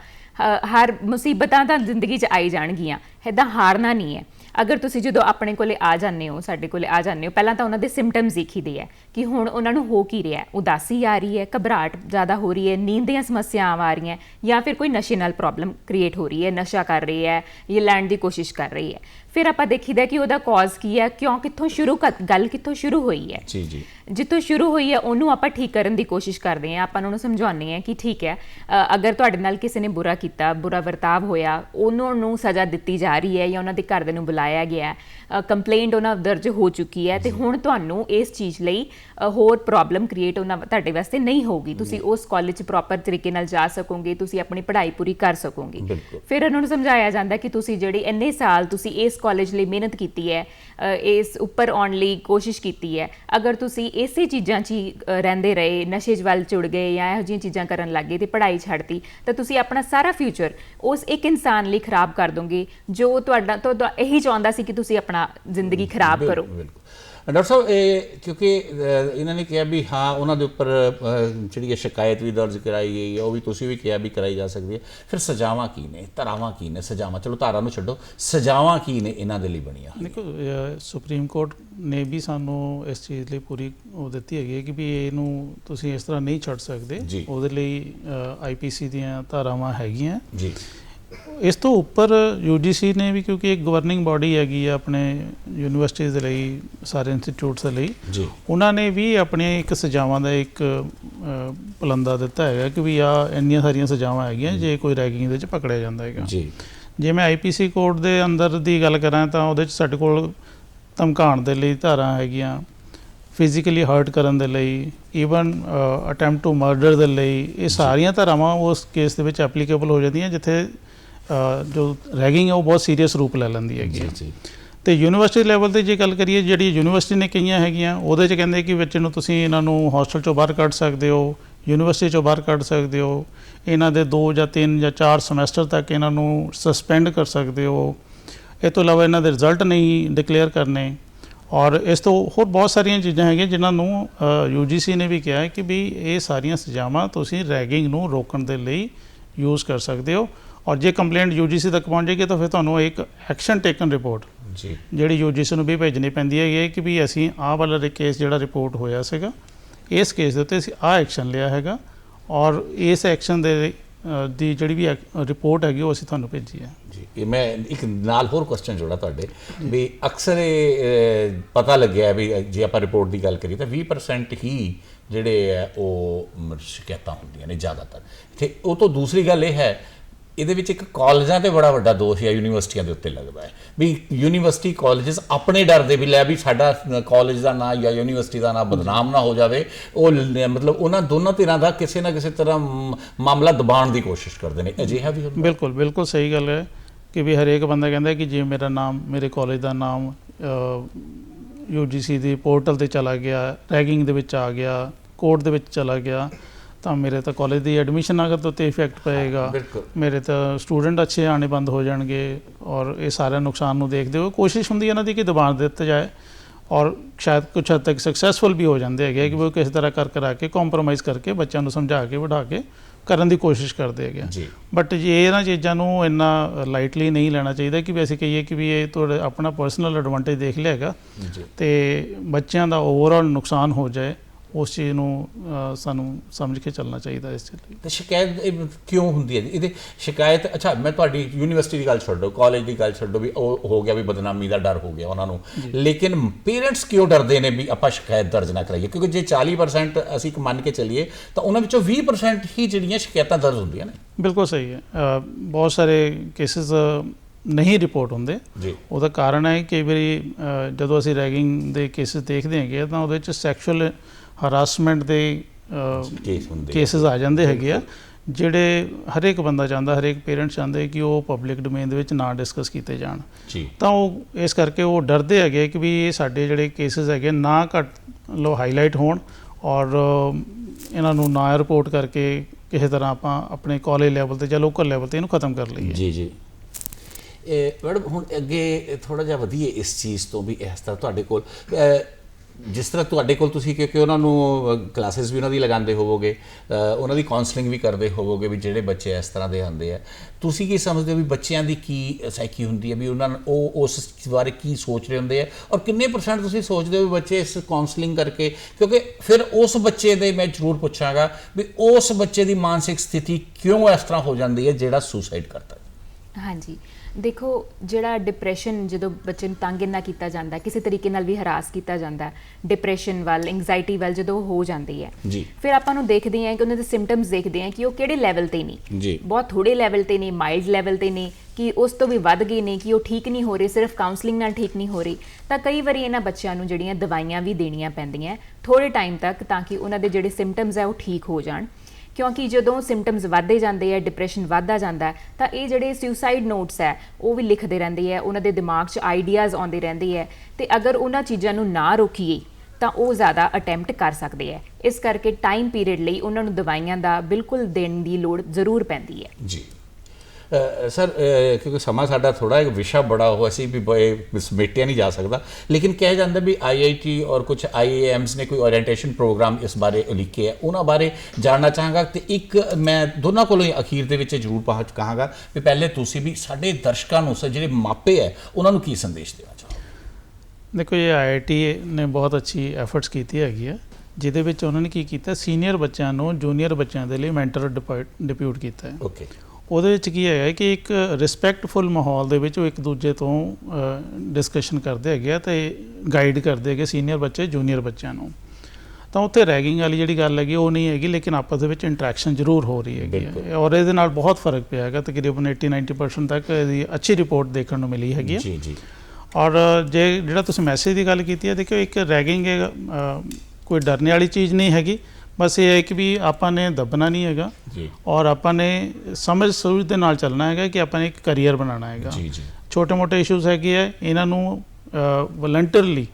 ਹਰ ਮੁਸੀਬਤਾਂ ਤਾਂ ਜ਼ਿੰਦਗੀ 'ਚ ਆਈ ਜਾਣਗੀਆਂ। ਇਦਾਂ ਹਾਰਨਾ ਨਹੀਂ ਹੈ। ਅਗਰ ਤੁਸੀਂ ਜਦੋਂ ਆਪਣੇ ਕੋਲੇ ਆ ਜਾਂਦੇ ਹੋ, ਸਾਡੇ ਕੋਲੇ ਆ ਜਾਂਦੇ ਹੋ, ਪਹਿਲਾਂ ਤਾਂ ਉਹਨਾਂ ਦੇ ਸਿੰਪਟਮਸ ਦੇਖੀਦੇ ਹੈ ਕਿ ਹੁਣ ਉਹਨਾਂ ਨੂੰ ਹੋ ਕੀ ਰਿਹਾ ਹੈ। ਉਦਾਸੀ ਆ ਰਹੀ ਹੈ, ਘਬਰਾਹਟ ਜ਼ਿਆਦਾ ਹੋ ਰਹੀ ਹੈ, ਨੀਂਦ ਦੀਆਂ ਸਮੱਸਿਆਵਾਂ ਆ ਰਹੀਆਂ ਜਾਂ ਫਿਰ ਕੋਈ ਨਸ਼ੇ ਨਾਲ ਪ੍ਰੋਬਲਮ ਕ੍ਰੀਏਟ ਹੋ ਰਹੀ ਹੈ, ਨਸ਼ਾ ਕਰ ਰਹੀ ਹੈ ਜਾਂ ਲੈਣ ਦੀ ਕੋਸ਼ਿਸ਼ ਕਰ ਰਹੀ ਹੈ। ਫਿਰ ਆਪਾਂ ਦੇਖੀਦਾ ਕਿ ਉਹਦਾ ਕਾਜ਼ ਕੀ ਹੈ ਕਿਉਂ ਕਿੱਥੋਂ ਸ਼ੁਰੂ ਗੱਲ ਕਿੱਥੋਂ ਸ਼ੁਰੂ ਹੋਈ ਹੈ। ਜੀ ਜੀ। ਜਿੱਥੋਂ ਸ਼ੁਰੂ ਹੋਈ ਹੈ ਉਹਨੂੰ ਆਪਾਂ ਠੀਕ ਕਰਨ ਦੀ ਕੋਸ਼ਿਸ਼ ਕਰਦੇ ਹਾਂ। ਆਪਾਂ ਉਹਨਾਂ ਨੂੰ ਸਮਝਾਉਂਦੇ ਹਾਂ ਕਿ ਠੀਕ ਹੈ ਅਗਰ ਤੁਹਾਡੇ ਨਾਲ ਕਿਸੇ ਨੇ ਬੁਰਾ ਕੀਤਾ ਬੁਰਾ ਵਰਤਾਵ ਹੋਇਆ ਉਹਨਾਂ ਨੂੰ ਸਜ਼ਾ ਦਿੱਤੀ ਜਾ ਰਹੀ ਹੈ ਜਾਂ ਉਹਨਾਂ ਦੇ ਘਰਦਿਆਂ ਨੂੰ ਬੁਲਾਇਆ ਗਿਆ ਹੈ ਕੰਪਲੇਂਟ ਉਹਨਾਂ ਦਰਜ ਹੋ ਚੁੱਕੀ ਹੈ ਤੇ ਹੁਣ ਤੁਹਾਨੂੰ ਇਸ ਚੀਜ਼ ਲਈ ਹੋਰ ਪ੍ਰੋਬਲਮ ਕ੍ਰੀਏਟ ਉਹਨਾਂ ਤੁਹਾਡੇ ਵਾਸਤੇ ਨਹੀਂ ਹੋਊਗੀ। ਤੁਸੀਂ ਉਸ ਕਾਲਜ 'ਚ ਪ੍ਰੋਪਰ ਤਰੀਕੇ ਨਾਲ ਜਾ ਸਕੋਗੇ ਤੁਸੀਂ ਆਪਣੀ ਪੜ੍ਹਾਈ ਪੂਰੀ ਕਰ ਸਕੋਗੇ। ਫਿਰ ਉਹਨਾਂ ਨੂੰ ਸਮਝਾਇਆ ਜਾਂਦਾ ਕਿ ਤੁਸੀਂ ਜਿਹੜੀ ਇੰਨੇ ਸਾਲ ਤੁਸੀਂ ਇਸ ਕਾਲਜ ਲਈ ਮਿਹਨਤ ਕੀਤੀ ਹੈ ਇਸ ਉੱਪਰ ਆਉਣ ਲਈ ਕੋਸ਼ਿਸ਼ ਕੀਤੀ ਹੈ ਅਗਰ ਤੁਸੀਂ ਇਸੇ ਚੀਜ਼ਾਂ 'ਚ ਹੀ ਰਹਿੰਦੇ ਰਹੇ ਨਸ਼ੇ 'ਚ ਵੱਲ ਚੁੜ ਗਏ ਜਾਂ ਇਹੋ ਜਿਹੀਆਂ ਚੀਜ਼ਾਂ ਕਰਨ ਲੱਗੇ ਤੇ ਪੜ੍ਹਾਈ ਛੱਡਤੀ ਤਾਂ ਤੁਸੀਂ ਆਪਣਾ ਸਾਰਾ ਫਿਊਚਰ ਉਸ ਇੱਕ ਇਨਸਾਨ ਲਈ ਖਰਾਬ ਕਰ ਦੋਗੇ ਜੋ ਤੁਹਾਡਾ ਤੁਹਾਡਾ ਇਹੀ ਚਾਹੁੰਦਾ ਸੀ ਕਿ ਤੁਸੀਂ ਆਪਣਾ ਜ਼ਿੰਦਗੀ ਖਰਾਬ ਕਰੋ। ਡਾਕਟਰ ਸਾਹਿਬ ਇਹ ਕਿਉਂਕਿ ਇਹਨਾਂ ਨੇ ਕਿਹਾ ਵੀ ਹਾਂ ਉਹਨਾਂ ਦੇ ਉੱਪਰ ਜਿਹੜੀ ਸ਼ਿਕਾਇਤ ਵੀ ਦਰਜ ਕਰਾਈ ਗਈ ਹੈ ਉਹ ਵੀ ਤੁਸੀਂ ਵੀ ਕਿਹਾ ਵੀ ਕਰਾਈ ਜਾ ਸਕਦੀ ਹੈ। ਫਿਰ ਸਜ਼ਾਵਾਂ ਕੀ ਨੇ? ਧਾਰਾਵਾਂ ਕੀ ਨੇ? ਸਜ਼ਾਵਾਂ? ਚਲੋ ਧਾਰਾ ਨੂੰ ਛੱਡੋ। ਸਜ਼ਾਵਾਂ ਕੀ ਨੇ ਇਹਨਾਂ ਦੇ ਲਈ ਬਣੀਆਂ? ਦੇਖੋ ਸੁਪਰੀਮ ਕੋਰਟ ਨੇ ਵੀ ਸਾਨੂੰ ਇਸ ਚੀਜ਼ ਲਈ ਪੂਰੀ ਉਹ ਦਿੱਤੀ ਹੈਗੀ ਹੈ ਕਿ ਵੀ ਇਹਨੂੰ ਤੁਸੀਂ ਇਸ ਤਰ੍ਹਾਂ ਨਹੀਂ ਛੱਡ ਸਕਦੇ। ਉਹਦੇ ਲਈ ਆਈਪੀਸੀ ਦੀਆਂ ਧਾਰਾਵਾਂ ਹੈਗੀਆਂ। ਜੀ। ਇਸ ਤੋਂ ਉੱਪਰ ਯੂਜੀਸੀ ਨੇ ਵੀ ਕਿਉਂਕਿ ਇੱਕ ਗਵਰਨਿੰਗ ਬਾਡੀ ਹੈਗੀ ਆ ਆਪਣੇ ਯੂਨੀਵਰਸਿਟੀਜ਼ ਦੇ ਲਈ ਸਾਰੇ ਇੰਸਟੀਚਿਊਟਸ ਦੇ ਲਈ ਜੀ। ਉਹਨਾਂ ਨੇ ਵੀ ਆਪਣੀਆਂ ਇੱਕ ਸਜ਼ਾਵਾਂ ਦਾ ਇੱਕ ਅਹ, ਪਲੰਦਾ ਦਿੱਤਾ ਹੈਗਾ ਕਿ ਵੀ ਆ ਇੰਨੀਆਂ ਸਾਰੀਆਂ ਸਜ਼ਾਵਾਂ ਹੈਗੀਆਂ ਜੇ ਕੋਈ ਰੈਗਿੰਗ ਦੇ ਵਿੱਚ ਪਕੜਿਆ ਜਾਂਦਾ ਹੈਗਾ। ਜੀ। ਜੇ ਮੈਂ ਆਈਪੀਸੀ ਕੋਡ ਦੇ ਅੰਦਰ ਦੀ ਗੱਲ ਕਰਾਂ ਤਾਂ ਉਹਦੇ ਚ ਸਾਡੇ ਕੋਲ ਧਮਕਾਉਣ ਦੇ ਲਈ ਧਾਰਾ ਹੈਗੀਆਂ ਫਿਜ਼ੀਕਲੀ ਹਰਟ ਕਰਨ ਦੇ ਲਈ ਈਵਨ ਅਟੈਂਪਟ ਟੂ ਮਰਡਰ ਦੇ ਲਈ ਇਹ ਸਾਰੀਆਂ ਧਾਰਾਵਾਂ ਉਸ ਕੇਸ ਦੇ ਵਿੱਚ ਐਪਲੀਕੇਬਲ ਹੋ ਜਾਂਦੀਆਂ ਜਿੱਥੇ ਅ, ਜੋ ਰੈਗਿੰਗ ਹੈ ਉਹ ਬਹੁਤ ਸੀਰੀਅਸ ਰੂਪ ਲੈ ਲੈਂਦੀ ਹੈਗੀ ਜੀ ਹੈ। ਜੀ। ਤੇ ਯੂਨੀਵਰਸਿਟੀ ਲੈਵਲ ਤੇ ਜੇ ਗੱਲ ਕਰੀਏ ਜਿਹੜੀ ਯੂਨੀਵਰਸਿਟੀ ਨੇ ਕਈਆਂ ਹੈਗੀਆਂ ਉਹਦੇ ਚ ਕਹਿੰਦੇ ਕਿ ਬੱਚੇ ਨੂੰ ਤੁਸੀਂ ਇਹਨਾਂ ਨੂੰ ਹੋਸਟਲ ਚੋਂ ਬਾਹਰ ਕੱਢ ਸਕਦੇ ਹੋ ਯੂਨੀਵਰਸਿਟੀ ਚੋਂ ਬਾਹਰ ਕੱਢ ਸਕਦੇ ਹੋ ਇਹਨਾਂ ਦੇ 2 ਜਾਂ 3 ਜਾਂ 4 ਸਮੈਸਟਰ ਤੱਕ ਇਹਨਾਂ ਨੂੰ ਸਸਪੈਂਡ ਕਰ ਸਕਦੇ ਹੋ। ਇਹ ਤੋਂ ਇਲਾਵਾ ਇਹਨਾਂ ਦੇ ਰਿਜ਼ਲਟ ਨਹੀਂ ਡਿਕਲੇਅਰ ਕਰਨੇ। ਔਰ ਇਸ ਤੋਂ ਹੋਰ ਬਹੁਤ ਸਾਰੀਆਂ ਚੀਜ਼ਾਂ ਹੈਗੀਆਂ ਜਿਨ੍ਹਾਂ ਨੂੰ ਯੂਜੀਸੀ ਨੇ ਵੀ ਕਿਹਾ ਹੈ ਕਿ ਵੀ ਇਹ ਸਾਰੀਆਂ ਸਜ਼ਾਵਾਂ ਤੁਸੀਂ ਰੈਗਿੰਗ ਨੂੰ ਰੋਕਣ ਦੇ ਲਈ ਯੂਜ਼ ਕਰ ਸਕਦੇ ਹੋ। ਔਰ ਜੇ ਕੰਪਲੇਂਟ ਯੂਜੀਸੀ ਤੱਕ ਪਹੁੰਚ ਜਾਏਗੀ ਤਾਂ ਫਿਰ ਤੁਹਾਨੂੰ ਇੱਕ ਐਕਸ਼ਨ ਟੇਕਨ ਰਿਪੋਰਟ ਜੀ। ਜਿਹੜੀ ਯੂਜੀਸੀ ਨੂੰ ਵੀ ਭੇਜਣੀ ਪੈਂਦੀ ਹੈਗੀ ਹੈ ਕਿ ਵੀ ਅਸੀਂ ਆਹ ਵਾਲਾ ਕੇਸ ਜਿਹੜਾ ਰਿਪੋਰਟ ਹੋਇਆ ਸੀਗਾ ਇਸ ਕੇਸ ਦੇ ਉੱਤੇ ਅਸੀਂ ਆਹ ਐਕਸ਼ਨ ਲਿਆ ਹੈਗਾ ਔਰ ਇਸ ਐਕਸ਼ਨ ਦੇ ਦੀ ਜਿਹੜੀ ਵੀ ਰਿਪੋਰਟ ਹੈਗੀ ਉਹ ਅਸੀਂ ਤੁਹਾਨੂੰ ਭੇਜੀ ਹੈ। ਜੀ ਇਹ ਮੈਂ ਇੱਕ ਨਾਲ ਹੋਰ ਕੁਐਸਚਨ ਜੋੜਾ ਤੁਹਾਡੇ। ਵੀ ਅਕਸਰ ਇਹ ਪਤਾ ਲੱਗਿਆ ਵੀ ਜੇ ਆਪਾਂ ਰਿਪੋਰਟ ਦੀ ਗੱਲ ਕਰੀਏ ਤਾਂ 20% ਹੀ ਜਿਹੜੇ ਉਹ ਸ਼ਿਕਾਇਤਾਂ ਹੁੰਦੀਆਂ ਨੇ ਜ਼ਿਆਦਾਤਰ। ਤੇ ਉਹ ਤੋਂ ਦੂਸਰੀ ਗੱਲ ਇਹ ਹੈ ਇਹਦੇ ਵਿੱਚ ਇੱਕ ਕਾਲਜਾਂ ਤੇ ਬੜਾ ਵੱਡਾ ਦੋਸ਼ ਹੈ ਯੂਨੀਵਰਸਿਟੀਆਂ ਦੇ ਉੱਤੇ ਲੱਗਦਾ ਹੈ। ਵੀ ਯੂਨੀਵਰਸਿਟੀ ਕਾਲਜਸ ਆਪਣੇ ਡਰ ਦੇ ਵੀ ਲੈ ਵੀ ਸਾਡਾ ਕਾਲਜ ਦਾ ਨਾਂ ਜਾਂ ਯੂਨੀਵਰਸਿਟੀ ਦਾ ਨਾਂ ਬਦਨਾਮ ਨਾ ਹੋ ਜਾਵੇ। ਉਹ ਮਤਲਬ ਉਹਨਾਂ ਦੋਨਾਂ ਧਿਰਾਂ ਦਾ ਕਿਸੇ ਨਾ ਕਿਸੇ ਤਰ੍ਹਾਂ ਮ- ਮਾਮਲਾ ਦਬਾਉਣ ਦੀ ਕੋਸ਼ਿਸ਼ ਕਰਦੇ ਨੇ। ਅਜਿਹਾ ਵੀ ਹੁੰਦਾ? ਬਿਲਕੁਲ ਬਿਲਕੁਲ ਸਹੀ ਗੱਲ ਹੈ ਕਿ ਵੀ ਹਰੇਕ ਬੰਦਾ ਕਹਿੰਦਾ ਕਿ ਜੇ ਮੇਰਾ ਨਾਮ, ਮੇਰੇ ਕਾਲਜ ਦਾ ਨਾਮ ਯੂਜੀਸੀ ਦੇ ਪੋਰਟਲ ਤੇ ਚਲਾ ਗਿਆ, ਰੈਗਿੰਗ ਦੇ ਵਿੱਚ ਆ ਗਿਆ ਕੋਰਟ ਦੇ ਵਿੱਚ ਚਲਾ ਗਿਆ ਤਾਂ ਮੇਰੇ ਤਾਂ ਕਾਲਜ ਦੀ ਐਡਮਿਸ਼ਨ ਅਗਰ ਤੋਂ ਤੇ ਇਫੈਕਟ ਪਏਗਾ। ਬਿਲਕੁਲ। ਮੇਰੇ ਤਾਂ ਸਟੂਡੈਂਟ ਅੱਛੇ ਆਣੇ ਬੰਦ ਹੋ ਜਾਣਗੇ ਔਰ ਇਹ ਸਾਰਾ ਨੁਕਸਾਨ ਨੂੰ ਦੇਖਦੇ ਹੋਏ ਕੋਸ਼ਿਸ਼ ਹੁੰਦੀ ਹੈ ਇਹਨਾਂ ਦੀ ਕਿ ਦਬਾਅ ਦਿੱਤਾ ਜਾਏ ਔਰ ਸ਼ਾਇਦ ਕੁਛ ਹੱਦ ਤੱਕ ਸਕਸੈਸਫੁਲ ਵੀ ਹੋ ਜਾਂਦੇ ਹੈਗੇ ਕਿ ਉਹ ਕਿਸੇ ਤਰ੍ਹਾਂ ਕਰ ਕਰਾ ਕੇ ਕੰਪਰੋਮਾਈਜ਼ ਕਰਕੇ ਬੱਚਿਆਂ ਨੂੰ ਸਮਝਾ ਕੇ ਬਿਠਾ ਕੇ ਕਰਨ ਦੀ ਕੋਸ਼ਿਸ਼ ਕਰਦੇ ਹੈਗੇ ਜੀ। ਬਟ ਜੇ ਇਹਨਾਂ ਚੀਜ਼ਾਂ ਨੂੰ ਇੰਨਾ ਲਾਈਟਲੀ ਨਹੀਂ ਲੈਣਾ ਚਾਹੀਦਾ ਕਿ ਵੀ ਅਸੀਂ ਕਹੀਏ ਕਿ ਵੀ ਇਹ ਤੁਹਾਡਾ ਆਪਣਾ ਪਰਸਨਲ ਐਡਵਾਂਟੇਜ ਦੇਖ ਲਿਆ ਹੈਗਾ ਜੀ। ਤੇ ਬੱਚਿਆਂ ਦਾ ਓਵਰਆਲ ਨੁਕਸਾਨ ਹੋ ਜਾਏ ਉਸ ਚੀਜ਼ ਨੂੰ ਅ, ਸਾਨੂੰ ਸਮਝ ਕੇ ਚੱਲਣਾ ਚਾਹੀਦਾ ਇਸ ਚੀਜ਼ ਲਈ। ਤੇ ਸ਼ਿਕਾਇਤ ਇਹ ਕਿਉਂ ਹੁੰਦੀ ਹੈ? ਜੀ? ਇਹਦੇ ਸ਼ਿਕਾਇਤ ਅੱਛਾ ਮੈਂ ਤੁਹਾਡੀ ਯੂਨੀਵਰਸਿਟੀ ਦੀ ਗੱਲ ਛੱਡੋ ਕਾਲਜ ਦੀ ਗੱਲ ਛੱਡੋ ਵੀ ਉਹ ਹੋ ਗਿਆ ਵੀ ਬਦਨਾਮੀ ਦਾ ਡਰ ਹੋ ਗਿਆ ਉਹਨਾਂ ਨੂੰ। ਲੇਕਿਨ ਪੇਰੈਂਟਸ ਕਿਉਂ ਡਰਦੇ ਨੇ ਵੀ ਆਪਾਂ ਸ਼ਿਕਾਇਤ ਦਰਜ ਨਾ ਕਰਾਈਏ? ਕਿਉਂਕਿ ਜੇ 40% ਅਸੀਂ ਇੱਕ ਮੰਨ ਕੇ ਚੱਲੀਏ ਤਾਂ ਉਹਨਾਂ ਵਿੱਚੋਂ 20% ਹੀ ਜਿਹੜੀਆਂ ਸ਼ਿਕਾਇਤਾਂ ਦਰਜ ਹੁੰਦੀਆਂ ਨੇ। ਬਿਲਕੁਲ ਸਹੀ ਹੈ। ਅ, ਬਹੁਤ ਸਾਰੇ ਕੇਸਿਸ ਨਹੀਂ ਰਿਪੋਰਟ ਹੁੰਦੇ। ਜੀ। ਉਹਦਾ ਕਾਰਨ ਹੈ ਕਿ ਵਾਰੀ ਅ, ਜਦੋਂ ਅਸੀਂ ਰੈਗਿੰਗ ਦੇ ਕੇਸਿਸ ਦੇਖਦੇ ਹੈਗੇ ਆ ਤਾਂ ਉਹਦੇ ਵਿੱਚ ਸੈਕਸ਼ੂਅਲ ਹਰਾਸਮੈਂਟ ਦੇ ਕੇਸ ਹੁੰਦੇ। ਕੇਸਿਸ ਆ ਜਾਂਦੇ ਹੈਗੇ ਆ ਜਿਹੜੇ ਹਰੇਕ ਬੰਦਾ ਚਾਹੁੰਦਾ ਹਰੇਕ ਪੇਰੈਂਟ ਚਾਹੁੰਦੇ ਕਿ ਉਹ ਪਬਲਿਕ ਡੋਮੇਨ ਦੇ ਵਿੱਚ ਨਾ ਡਿਸਕਸ ਕੀਤੇ ਜਾਣ। ਤਾਂ ਉਹ ਇਸ ਕਰਕੇ ਉਹ ਡਰਦੇ ਹੈਗੇ ਕਿ ਵੀ ਇਹ ਸਾਡੇ ਜਿਹੜੇ ਕੇਸਿਸ ਹੈਗੇ ਨਾ ਘੱਟ ਲੋ ਹਾਈਲਾਈਟ ਹੋਣ ਔਰ ਇਹਨਾਂ ਨੂੰ ਨਾ ਰਿਪੋਰਟ ਕਰਕੇ ਕਿਸੇ ਤਰ੍ਹਾਂ ਆਪਾਂ ਆਪਣੇ ਕਾਲਜ ਲੈਵਲ ਤੇ ਜਾਂ ਲੋਕਲ ਲੈਵਲ ਤੇ ਇਹਨੂੰ ਖਤਮ ਕਰ ਲਈਏ। ਜੀ ਜੀ। ਇਹ ਮੈਡਮ ਹੁਣ ਅੱਗੇ ਥੋੜਾ ਜਿਹਾ ਵਧੀਏ ਇਸ ਚੀਜ਼ ਤੋਂ ਵੀ ਇਸ ਤਰ੍ਹਾਂ ਤੁਹਾਡੇ ਕੋਲ। ਜਿਸ ਤਰ੍ਹਾਂ ਤੁਹਾਡੇ ਕੋਲ ਤੁਸੀਂ, ਕਿਉਂਕਿ ਉਹਨਾਂ ਨੂੰ ਕਲਾਸਿਸ ਵੀ ਉਹਨਾਂ ਦੀ ਲਗਾਉਂਦੇ ਹੋਵੋਗੇ ਉਹਨਾਂ ਦੀ ਕਾਉਂਸਲਿੰਗ ਵੀ ਕਰਦੇ ਹੋਵੋਗੇ ਵੀ ਜਿਹੜੇ ਬੱਚੇ ਇਸ ਤਰ੍ਹਾਂ ਦੇ ਆਉਂਦੇ ਆ। ਤੁਸੀਂ ਕੀ ਸਮਝਦੇ ਹੋ ਵੀ ਬੱਚਿਆਂ ਦੀ ਕੀ ਸਾਈਕੀ ਹੁੰਦੀ ਹੈ, ਵੀ ਉਹਨਾਂ ਉਹ, ਉਸ ਬਾਰੇ ਕੀ ਸੋਚ ਰਹੇ ਹੁੰਦੇ ਆ? ਔਰ ਕਿੰਨੇ ਪਰਸੈਂਟ ਤੁਸੀਂ ਸੋਚਦੇ ਹੋ ਵੀ ਬੱਚੇ ਇਸ ਕਾਉਂਸਲਿੰਗ ਕਰਕੇ, ਕਿਉਂਕਿ ਫਿਰ ਉਸ ਬੱਚੇ ਦੇ ਮੈਂ ਜ਼ਰੂਰ ਪੁੱਛਾਂਗਾ ਵੀ ਉਸ ਬੱਚੇ ਦੀ ਮਾਨਸਿਕ ਸਥਿਤੀ ਕਿਉਂ ਇਸ ਤਰ੍ਹਾਂ ਹੋ ਜਾਂਦੀ ਹੈ ਜਿਹੜਾ ਸੁਸਾਈਡ ਕਰਦਾ ਹੈ? ਹਾਂਜੀ। ਦੇਖੋ ਜਿਹੜਾ ਡਿਪਰੈਸ਼ਨ ਜਦੋਂ ਬੱਚੇ ਨੂੰ ਤੰਗ ਇੰਨਾ ਕੀਤਾ ਜਾਂਦਾ ਕਿਸੇ ਤਰੀਕੇ ਨਾਲ ਵੀ ਹਰਾਸ ਕੀਤਾ ਜਾਂਦਾ ਡਿਪਰੈਸ਼ਨ ਵੱਲ ਐਂਗਜ਼ਾਇਟੀ ਵੱਲ ਜਦੋਂ ਹੋ ਜਾਂਦੀ ਹੈ ਜੀ। ਫਿਰ ਆਪਾਂ ਨੂੰ ਦੇਖਦੇ ਹਾਂ ਕਿ ਉਹਨਾਂ ਦੇ ਸਿੰਪਟਮਸ ਦੇਖਦੇ ਹਾਂ ਕਿ ਉਹ ਕਿਹੜੇ ਲੈਵਲ ਤੇ ਨੇ। ਜੀ। ਬਹੁਤ ਥੋੜੇ ਲੈਵਲ ਤੇ ਨੇ ਮਾਈਲਡ ਲੈਵਲ ਤੇ ਨੇ ਕਿ ਉਸ ਤੋਂ ਵੀ ਵੱਧ ਗਏ ਨੇ ਕਿ ਉਹ ਠੀਕ ਨਹੀਂ ਹੋ ਰਹੇ ਸਿਰਫ ਕਾਉਂਸਲਿੰਗ ਨਾਲ ਠੀਕ ਨਹੀਂ ਹੋ ਰਹੀ। ਤਾਂ ਕਈ ਵਾਰੀ ਇਹਨਾਂ ਬੱਚਿਆਂ ਨੂੰ ਜਿਹੜੀਆਂ ਦਵਾਈਆਂ ਵੀ ਦੇਣੀਆਂ ਪੈਂਦੀਆਂ ਥੋੜੇ ਟਾਈਮ ਤੱਕ ਤਾਂ ਕਿ ਉਹਨਾਂ ਦੇ ਜਿਹੜੇ ਸਿੰਪਟਮਸ ਹੈ ਉਹ ਠੀਕ ਹੋ ਜਾਣ। ਕਿਉਂਕਿ ਜਦੋਂ ਸਿੰਪਟਮਸ ਵੱਧਦੇ ਜਾਂਦੇ ਆ ਡਿਪਰੈਸ਼ਨ ਵੱਧਦਾ ਜਾਂਦਾ ਤਾਂ ਇਹ ਜਿਹੜੇ ਸੁਸਾਈਡ ਨੋਟਸ ਹੈ, ਉਹ ਵੀ ਲਿਖਦੇ ਰਹਿੰਦੇ ਆ, ਉਹਨਾਂ ਦੇ ਦਿਮਾਗ 'ਚ ਆਈਡੀਆਜ਼ ਆਉਂਦੇ ਰਹਿੰਦੇ ਆ ਤੇ ਅਗਰ ਉਹਨਾਂ ਚੀਜ਼ਾਂ ਨੂੰ ਨਾ ਰੋਕੀਏ, ਤਾਂ ਉਹ ਜ਼ਿਆਦਾ ਅਟੈਂਪਟ ਕਰ ਸਕਦੇ ਆ। ਇਸ ਕਰਕੇ ਟਾਈਮ ਪੀਰੀਅਡ ਲਈ ਉਹਨਾਂ ਨੂੰ ਦਵਾਈਆਂ ਦਾ ਬਿਲਕੁਲ ਦੇਣ ਦੀ ਲੋੜ ਜ਼ਰੂਰ ਪੈਂਦੀ ਹੈ। ਜੀ। ਸਰ ਕਿਉਂਕਿ ਸਮਾਂ ਸਾਡਾ ਥੋੜਾ ਇੱਕ ਵਿਸ਼ਾ ਬੜਾ ਹੋਇਆ ਸੀ ਵੀ ਸਮੇਟਿਆ ਨਹੀਂ ਜਾ ਸਕਦਾ। ਲੇਕਿਨ ਕਿਹਾ ਜਾਂਦਾ ਵੀ ਆਈਆਈਟੀ ਔਰ ਕੁਝ ਆਈਏਐਮਸ ਨੇ ਕੋਈ ਓਰੀਐਂਟੇਸ਼ਨ ਪ੍ਰੋਗਰਾਮ ਇਸ ਬਾਰੇ ਲਿਖੇ ਹੈ ਉਹਨਾਂ ਬਾਰੇ ਜਾਣਨਾ ਚਾਹਾਂਗਾ ਤੇ ਇੱਕ ਮੈਂ ਦੋਨਾਂ ਕੋਲੋਂ ਹੀ ਅਖੀਰ ਦੇ ਵਿੱਚ ਜ਼ਰੂਰ ਪਹੁੰਚ ਕਹਾਂਗਾ ਵੀ ਪਹਿਲੇ ਤੁਸੀਂ ਵੀ ਸਾਡੇ ਦਰਸ਼ਕਾਂ ਨੂੰ ਸਰ ਜਿਹੜੇ ਮਾਪੇ ਹੈ ਉਹਨਾਂ ਨੂੰ ਕੀ ਸੰਦੇਸ਼ ਦੇਣਾ ਚਾਹੋ ਦੇਖੋ ਇਹ ਆਈਆਈਟੀ ਨੇ ਬਹੁਤ ਅੱਛੀ ਐਫਰਟਸ ਕੀਤੀ ਹੈਗੀ ਆ ਜਿਹਦੇ ਵਿੱਚ ਉਹਨਾਂ ਨੇ ਕੀ ਕੀਤਾ ਸੀਨੀਅਰ ਬੱਚਿਆਂ ਨੂੰ ਜੂਨੀਅਰ ਬੱਚਿਆਂ ਦੇ ਲਈ ਮੈਂਟਰ ਡਿਪਿਊਟ ਕੀਤਾ ਹੈ। ਓਕੇ ਉਹਦੇ ਵਿੱਚ ਕੀ ਹੈਗਾ ਕਿ ਇੱਕ ਰਿਸਪੈਕਟਫੁਲ ਮਾਹੌਲ ਦੇ ਵਿੱਚ ਉਹ ਇੱਕ ਦੂਜੇ ਤੋਂ ਡਿਸਕਸ਼ਨ ਕਰਦੇ ਹੈਗੇ ਆ ਤੇ ਗਾਈਡ ਕਰਦੇ ਹੈਗੇ ਸੀਨੀਅਰ ਬੱਚੇ ਜੂਨੀਅਰ ਬੱਚਿਆਂ ਨੂੰ। ਤਾਂ ਉੱਥੇ ਰੈਗਿੰਗ ਵਾਲੀ ਜਿਹੜੀ ਗੱਲ ਹੈਗੀ ਉਹ ਨਹੀਂ ਹੈਗੀ ਲੇਕਿਨ ਆਪਸ ਦੇ ਵਿੱਚ ਇੰਟਰੈਕਸ਼ਨ ਜ਼ਰੂਰ ਹੋ ਰਹੀ ਹੈਗੀ ਔਰ ਇਹਦੇ ਨਾਲ ਬਹੁਤ ਫ਼ਰਕ ਪਿਆ ਹੈਗਾ ਤਕਰੀਬਨ 80 90% ਤੱਕ ਇਹਦੀ ਅੱਛੀ ਰਿਪੋਰਟ ਦੇਖਣ ਨੂੰ ਮਿਲੀ ਹੈਗੀ ਜੀ ਜੀ। ਔਰ ਜੇ ਜਿਹੜਾ ਤੁਸੀਂ ਮੈਸੇਜ ਦੀ ਗੱਲ ਕੀਤੀ ਹੈ ਦੇਖੋ ਇੱਕ ਰੈਗਿੰਗ ਕੋਈ ਡਰਨੇ ਵਾਲੀ ਚੀਜ਼ ਨਹੀਂ ਹੈਗੀ। ਬਸ ਇਹ ਹੈ ਕਿ ਵੀ ਆਪਾਂ ਨੇ ਦੱਬਣਾ ਨਹੀਂ ਹੈਗਾ ਜੀ। ਔਰ ਆਪਾਂ ਨੇ ਸਮਝ ਸੂਝ ਦੇ ਨਾਲ ਚੱਲਣਾ ਹੈਗਾ ਕਿ ਆਪਾਂ ਨੇ ਇੱਕ ਕੈਰੀਅਰ ਬਣਾਉਣਾ ਹੈਗਾ। ਜੀ ਜੀ। ਛੋਟੇ ਮੋਟੇ ਇਸ਼ੂਜ਼ ਹੈਗੇ ਆ ਇਹਨਾਂ ਨੂੰ ਵਲੰਟਰਲੀ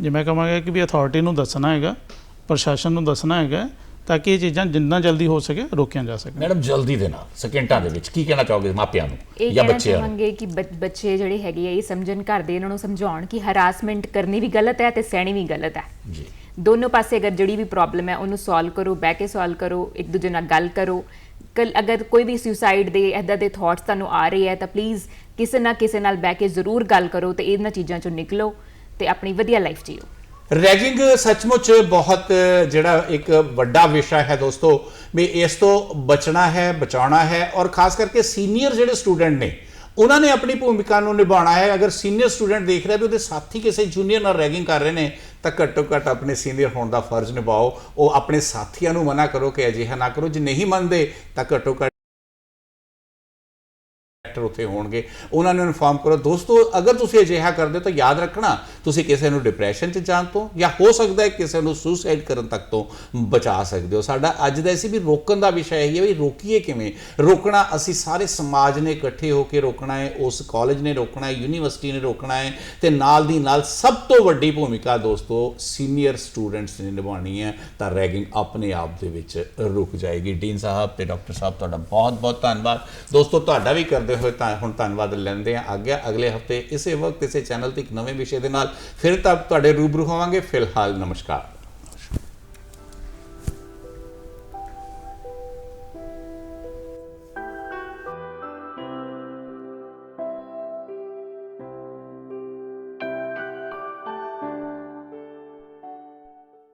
ਜਿਵੇਂ ਮੈਂ ਕਹਾਂਗਾ ਕਿ ਵੀ ਅਥਾਰਟੀ ਨੂੰ ਦੱਸਣਾ ਹੈਗਾ ਪ੍ਰਸ਼ਾਸਨ ਨੂੰ ਦੱਸਣਾ ਹੈਗਾ ਤਾਂ ਕਿ ਇਹ ਚੀਜ਼ਾਂ ਜਿੰਨਾ ਜਲਦੀ ਹੋ ਸਕੇ ਰੋਕੀਆਂ ਜਾ ਸਕਣ। ਮੈਡਮ ਜਲਦੀ ਦੇ ਨਾਲ ਸਕਿੰਟਾਂ ਦੇ ਵਿੱਚ ਕੀ ਕਹਿਣਾ ਚਾਹੋਗੇ ਮਾਪਿਆਂ ਨੂੰ ਜਾਂ ਬੱਚਿਆਂ ਨੂੰ? ਚਾਹਾਂਗੇ ਕਿ ਬੱਚ- ਬੱਚੇ ਜਿਹੜੇ ਹੈਗੇ ਆ ਇਹ ਸਮਝਣ ਘਰ ਦੇ ਇਹਨਾਂ ਨੂੰ ਸਮਝਾਉਣ ਕਿ ਹਰਾਸਮੈਂਟ ਕਰਨੀ ਵੀ ਗਲਤ ਹੈ ਤੇ ਸਹਿਣੀ ਵੀ ਗਲਤ ਹੈ। ਜੀ। ਦੋਨੋਂ ਪਾਸੇ ਅਗਰ ਜਿਹੜੀ ਵੀ ਪ੍ਰੋਬਲਮ ਹੈ, ਉਹਨੂੰ ਸੋਲਵ ਕਰੋ, ਬਹਿ ਕੇ ਸੋਲਵ ਕਰੋ, ਇੱਕ ਦੂਜੇ ਨਾਲ ਗੱਲ ਕਰੋ। ਕੱਲ ਅਗਰ ਕੋਈ ਵੀ ਸੁਸਾਈਡ ਦੇ ਇਦਾਂ ਦੇ ਥਾਟਸ ਤੁਹਾਨੂੰ ਆ ਰਹੇ ਹੈ, ਤਾਂ ਪਲੀਜ਼ ਕਿਸੇ ਨਾ ਕਿਸੇ ਨਾਲ ਬਹਿ ਕੇ ਜ਼ਰੂਰ ਗੱਲ ਕਰੋ ਤੇ ਇਹਨਾਂ ਚੀਜ਼ਾਂ ਚੋਂ ਨਿਕਲੋ ਤੇ ਆਪਣੀ ਵਧੀਆ ਲਾਈਫ ਜੀਓ। ਰੈਗਿੰਗ ਸੱਚਮੁੱਚ ਬਹੁਤ ਜਿਹੜਾ ਇੱਕ ਵੱਡਾ ਵਿਸ਼ਾ ਹੈ ਦੋਸਤੋ, ਵੀ ਇਸ ਤੋਂ ਬਚਣਾ ਹੈ, ਬਚਾਉਣਾ ਹੈ ਔਰ ਖਾਸ ਕਰਕੇ ਸੀਨੀਅਰ ਜਿਹੜੇ ਸਟੂਡੈਂਟ ਨੇ, ਉਹਨਾਂ ਨੇ ਆਪਣੀ ਭੂਮਿਕਾ ਨੂੰ ਨਿਭਾਉਣਾ ਹੈ। ਅਗਰ ਸੀਨੀਅਰ ਸਟੂਡੈਂਟ ਦੇਖ ਰਿਹਾ ਵੀ ਉਹਦੇ ਸਾਥੀ ਕਿਸੇ ਜੂਨੀਅਰ ਨਾਲ ਰੈਗਿੰਗ ਕਰ ਰਹੇ ਨੇ ਤਾਂ ਘੱਟੋ ਘੱਟ ਆਪਣੇ ਸੀਨੀਅਰ ਹੋਣ ਦਾ ਫਰਜ਼ ਨਿਭਾਓ। ਉਹ ਆਪਣੇ ਸਾਥੀਆਂ ਨੂੰ ਮਨਾ ਕਰੋ ਕਿ ਅਜਿਹਾ ਨਾ ਕਰੋ। ਜੇ ਨਹੀਂ ਮੰਨਦੇ, ਤਾਂ ਘੱਟੋ ਘੱਟ ਡਾਇਰੈਕਟਰ ਉੱਥੇ ਹੋਣਗੇ। ਉਹਨਾਂ ਨੂੰ ਇਨਫਾਰਮ ਕਰੋ, ਦੋਸਤੋ, ਅਗਰ ਤੁਸੀਂ ਅਜਿਹਾ ਕਰਦੇ ਹੋ ਤਾਂ ਯਾਦ ਰੱਖਣਾ, ਤੁਸੀਂ ਕਿਸੇ ਨੂੰ ਡਿਪਰੈਸ਼ਨ 'ਚ ਜਾਣ ਤੋਂ ਜਾਂ ਹੋ ਸਕਦਾ ਹੈ ਕਿਸੇ ਨੂੰ ਸੁਸਾਈਡ ਕਰਨ ਤੱਕ ਤੋਂ ਬਚਾ ਸਕਦੇ ਹੋ। ਸਾਡਾ ਅੱਜ ਦਾ ਸੀ ਵੀ ਰੋਕਣ ਦਾ ਵਿਸ਼ਾ ਇਹੀ ਹੈ ਵੀ ਰੋਕੀਏ ਕਿਵੇਂ? ਰੋਕਣਾ, ਅਸੀਂ ਸਾਰੇ ਸਮਾਜ ਨੇ ਇਕੱਠੇ ਹੋ ਕੇ ਰੋਕਣਾ ਹੈ, ਉਸ ਕਾਲਜ ਨੇ ਰੋਕਣਾ ਹੈ ਯੂਨੀਵਰਸਿਟੀ ਨੇ ਰੋਕਣਾ ਹੈ ਤੇ ਨਾਲ ਦੀ ਨਾਲ ਸਭ ਤੋਂ ਵੱਡੀ ਭੂਮਿਕਾ ਦੋਸਤੋ ਸੀਨੀਅਰ ਸਟੂਡੈਂਟਸ ਨੇ ਨਿਭਾਉਣੀ ਹੈ ਤਾਂ ਰੈਗਿੰਗ ਆਪਣੇ ਆਪ ਦੇ ਵਿੱਚ ਰੁਕ ਜਾਏਗੀ। ਡੀਨ ਸਾਹਿਬ ਤੇ ਡਾਕਟਰ ਸਾਹਿਬ, ਤੁਹਾਡਾ ਬਹੁਤ ਬਹੁਤ ਧੰਨਵਾਦ। ਦੋਸਤੋ, ਤੁਹਾਡਾ ਵੀ ਕਰਦੇ ਹੋਏ ਤਾਂ ਹੁਣ ਧੰਨਵਾਦ ਲੈਂਦੇ ਆ ਅੱਗੇ ਅਗਲੇ ਹਫ਼ਤੇ ਇਸੇ ਵਕਤ ਇਸੇ ਚੈਨਲ ਤੇ ਇੱਕ ਨਵੇਂ ਵਿਸ਼ੇ ਦੇ ਨਾਲ ਫਿਰ ਤੱਕ ਤੁਹਾਡੇ ਰੂਬਰੂ ਹੋਵਾਂਗੇ। ਫਿਲਹਾਲ ਨਮਸਕਾਰ।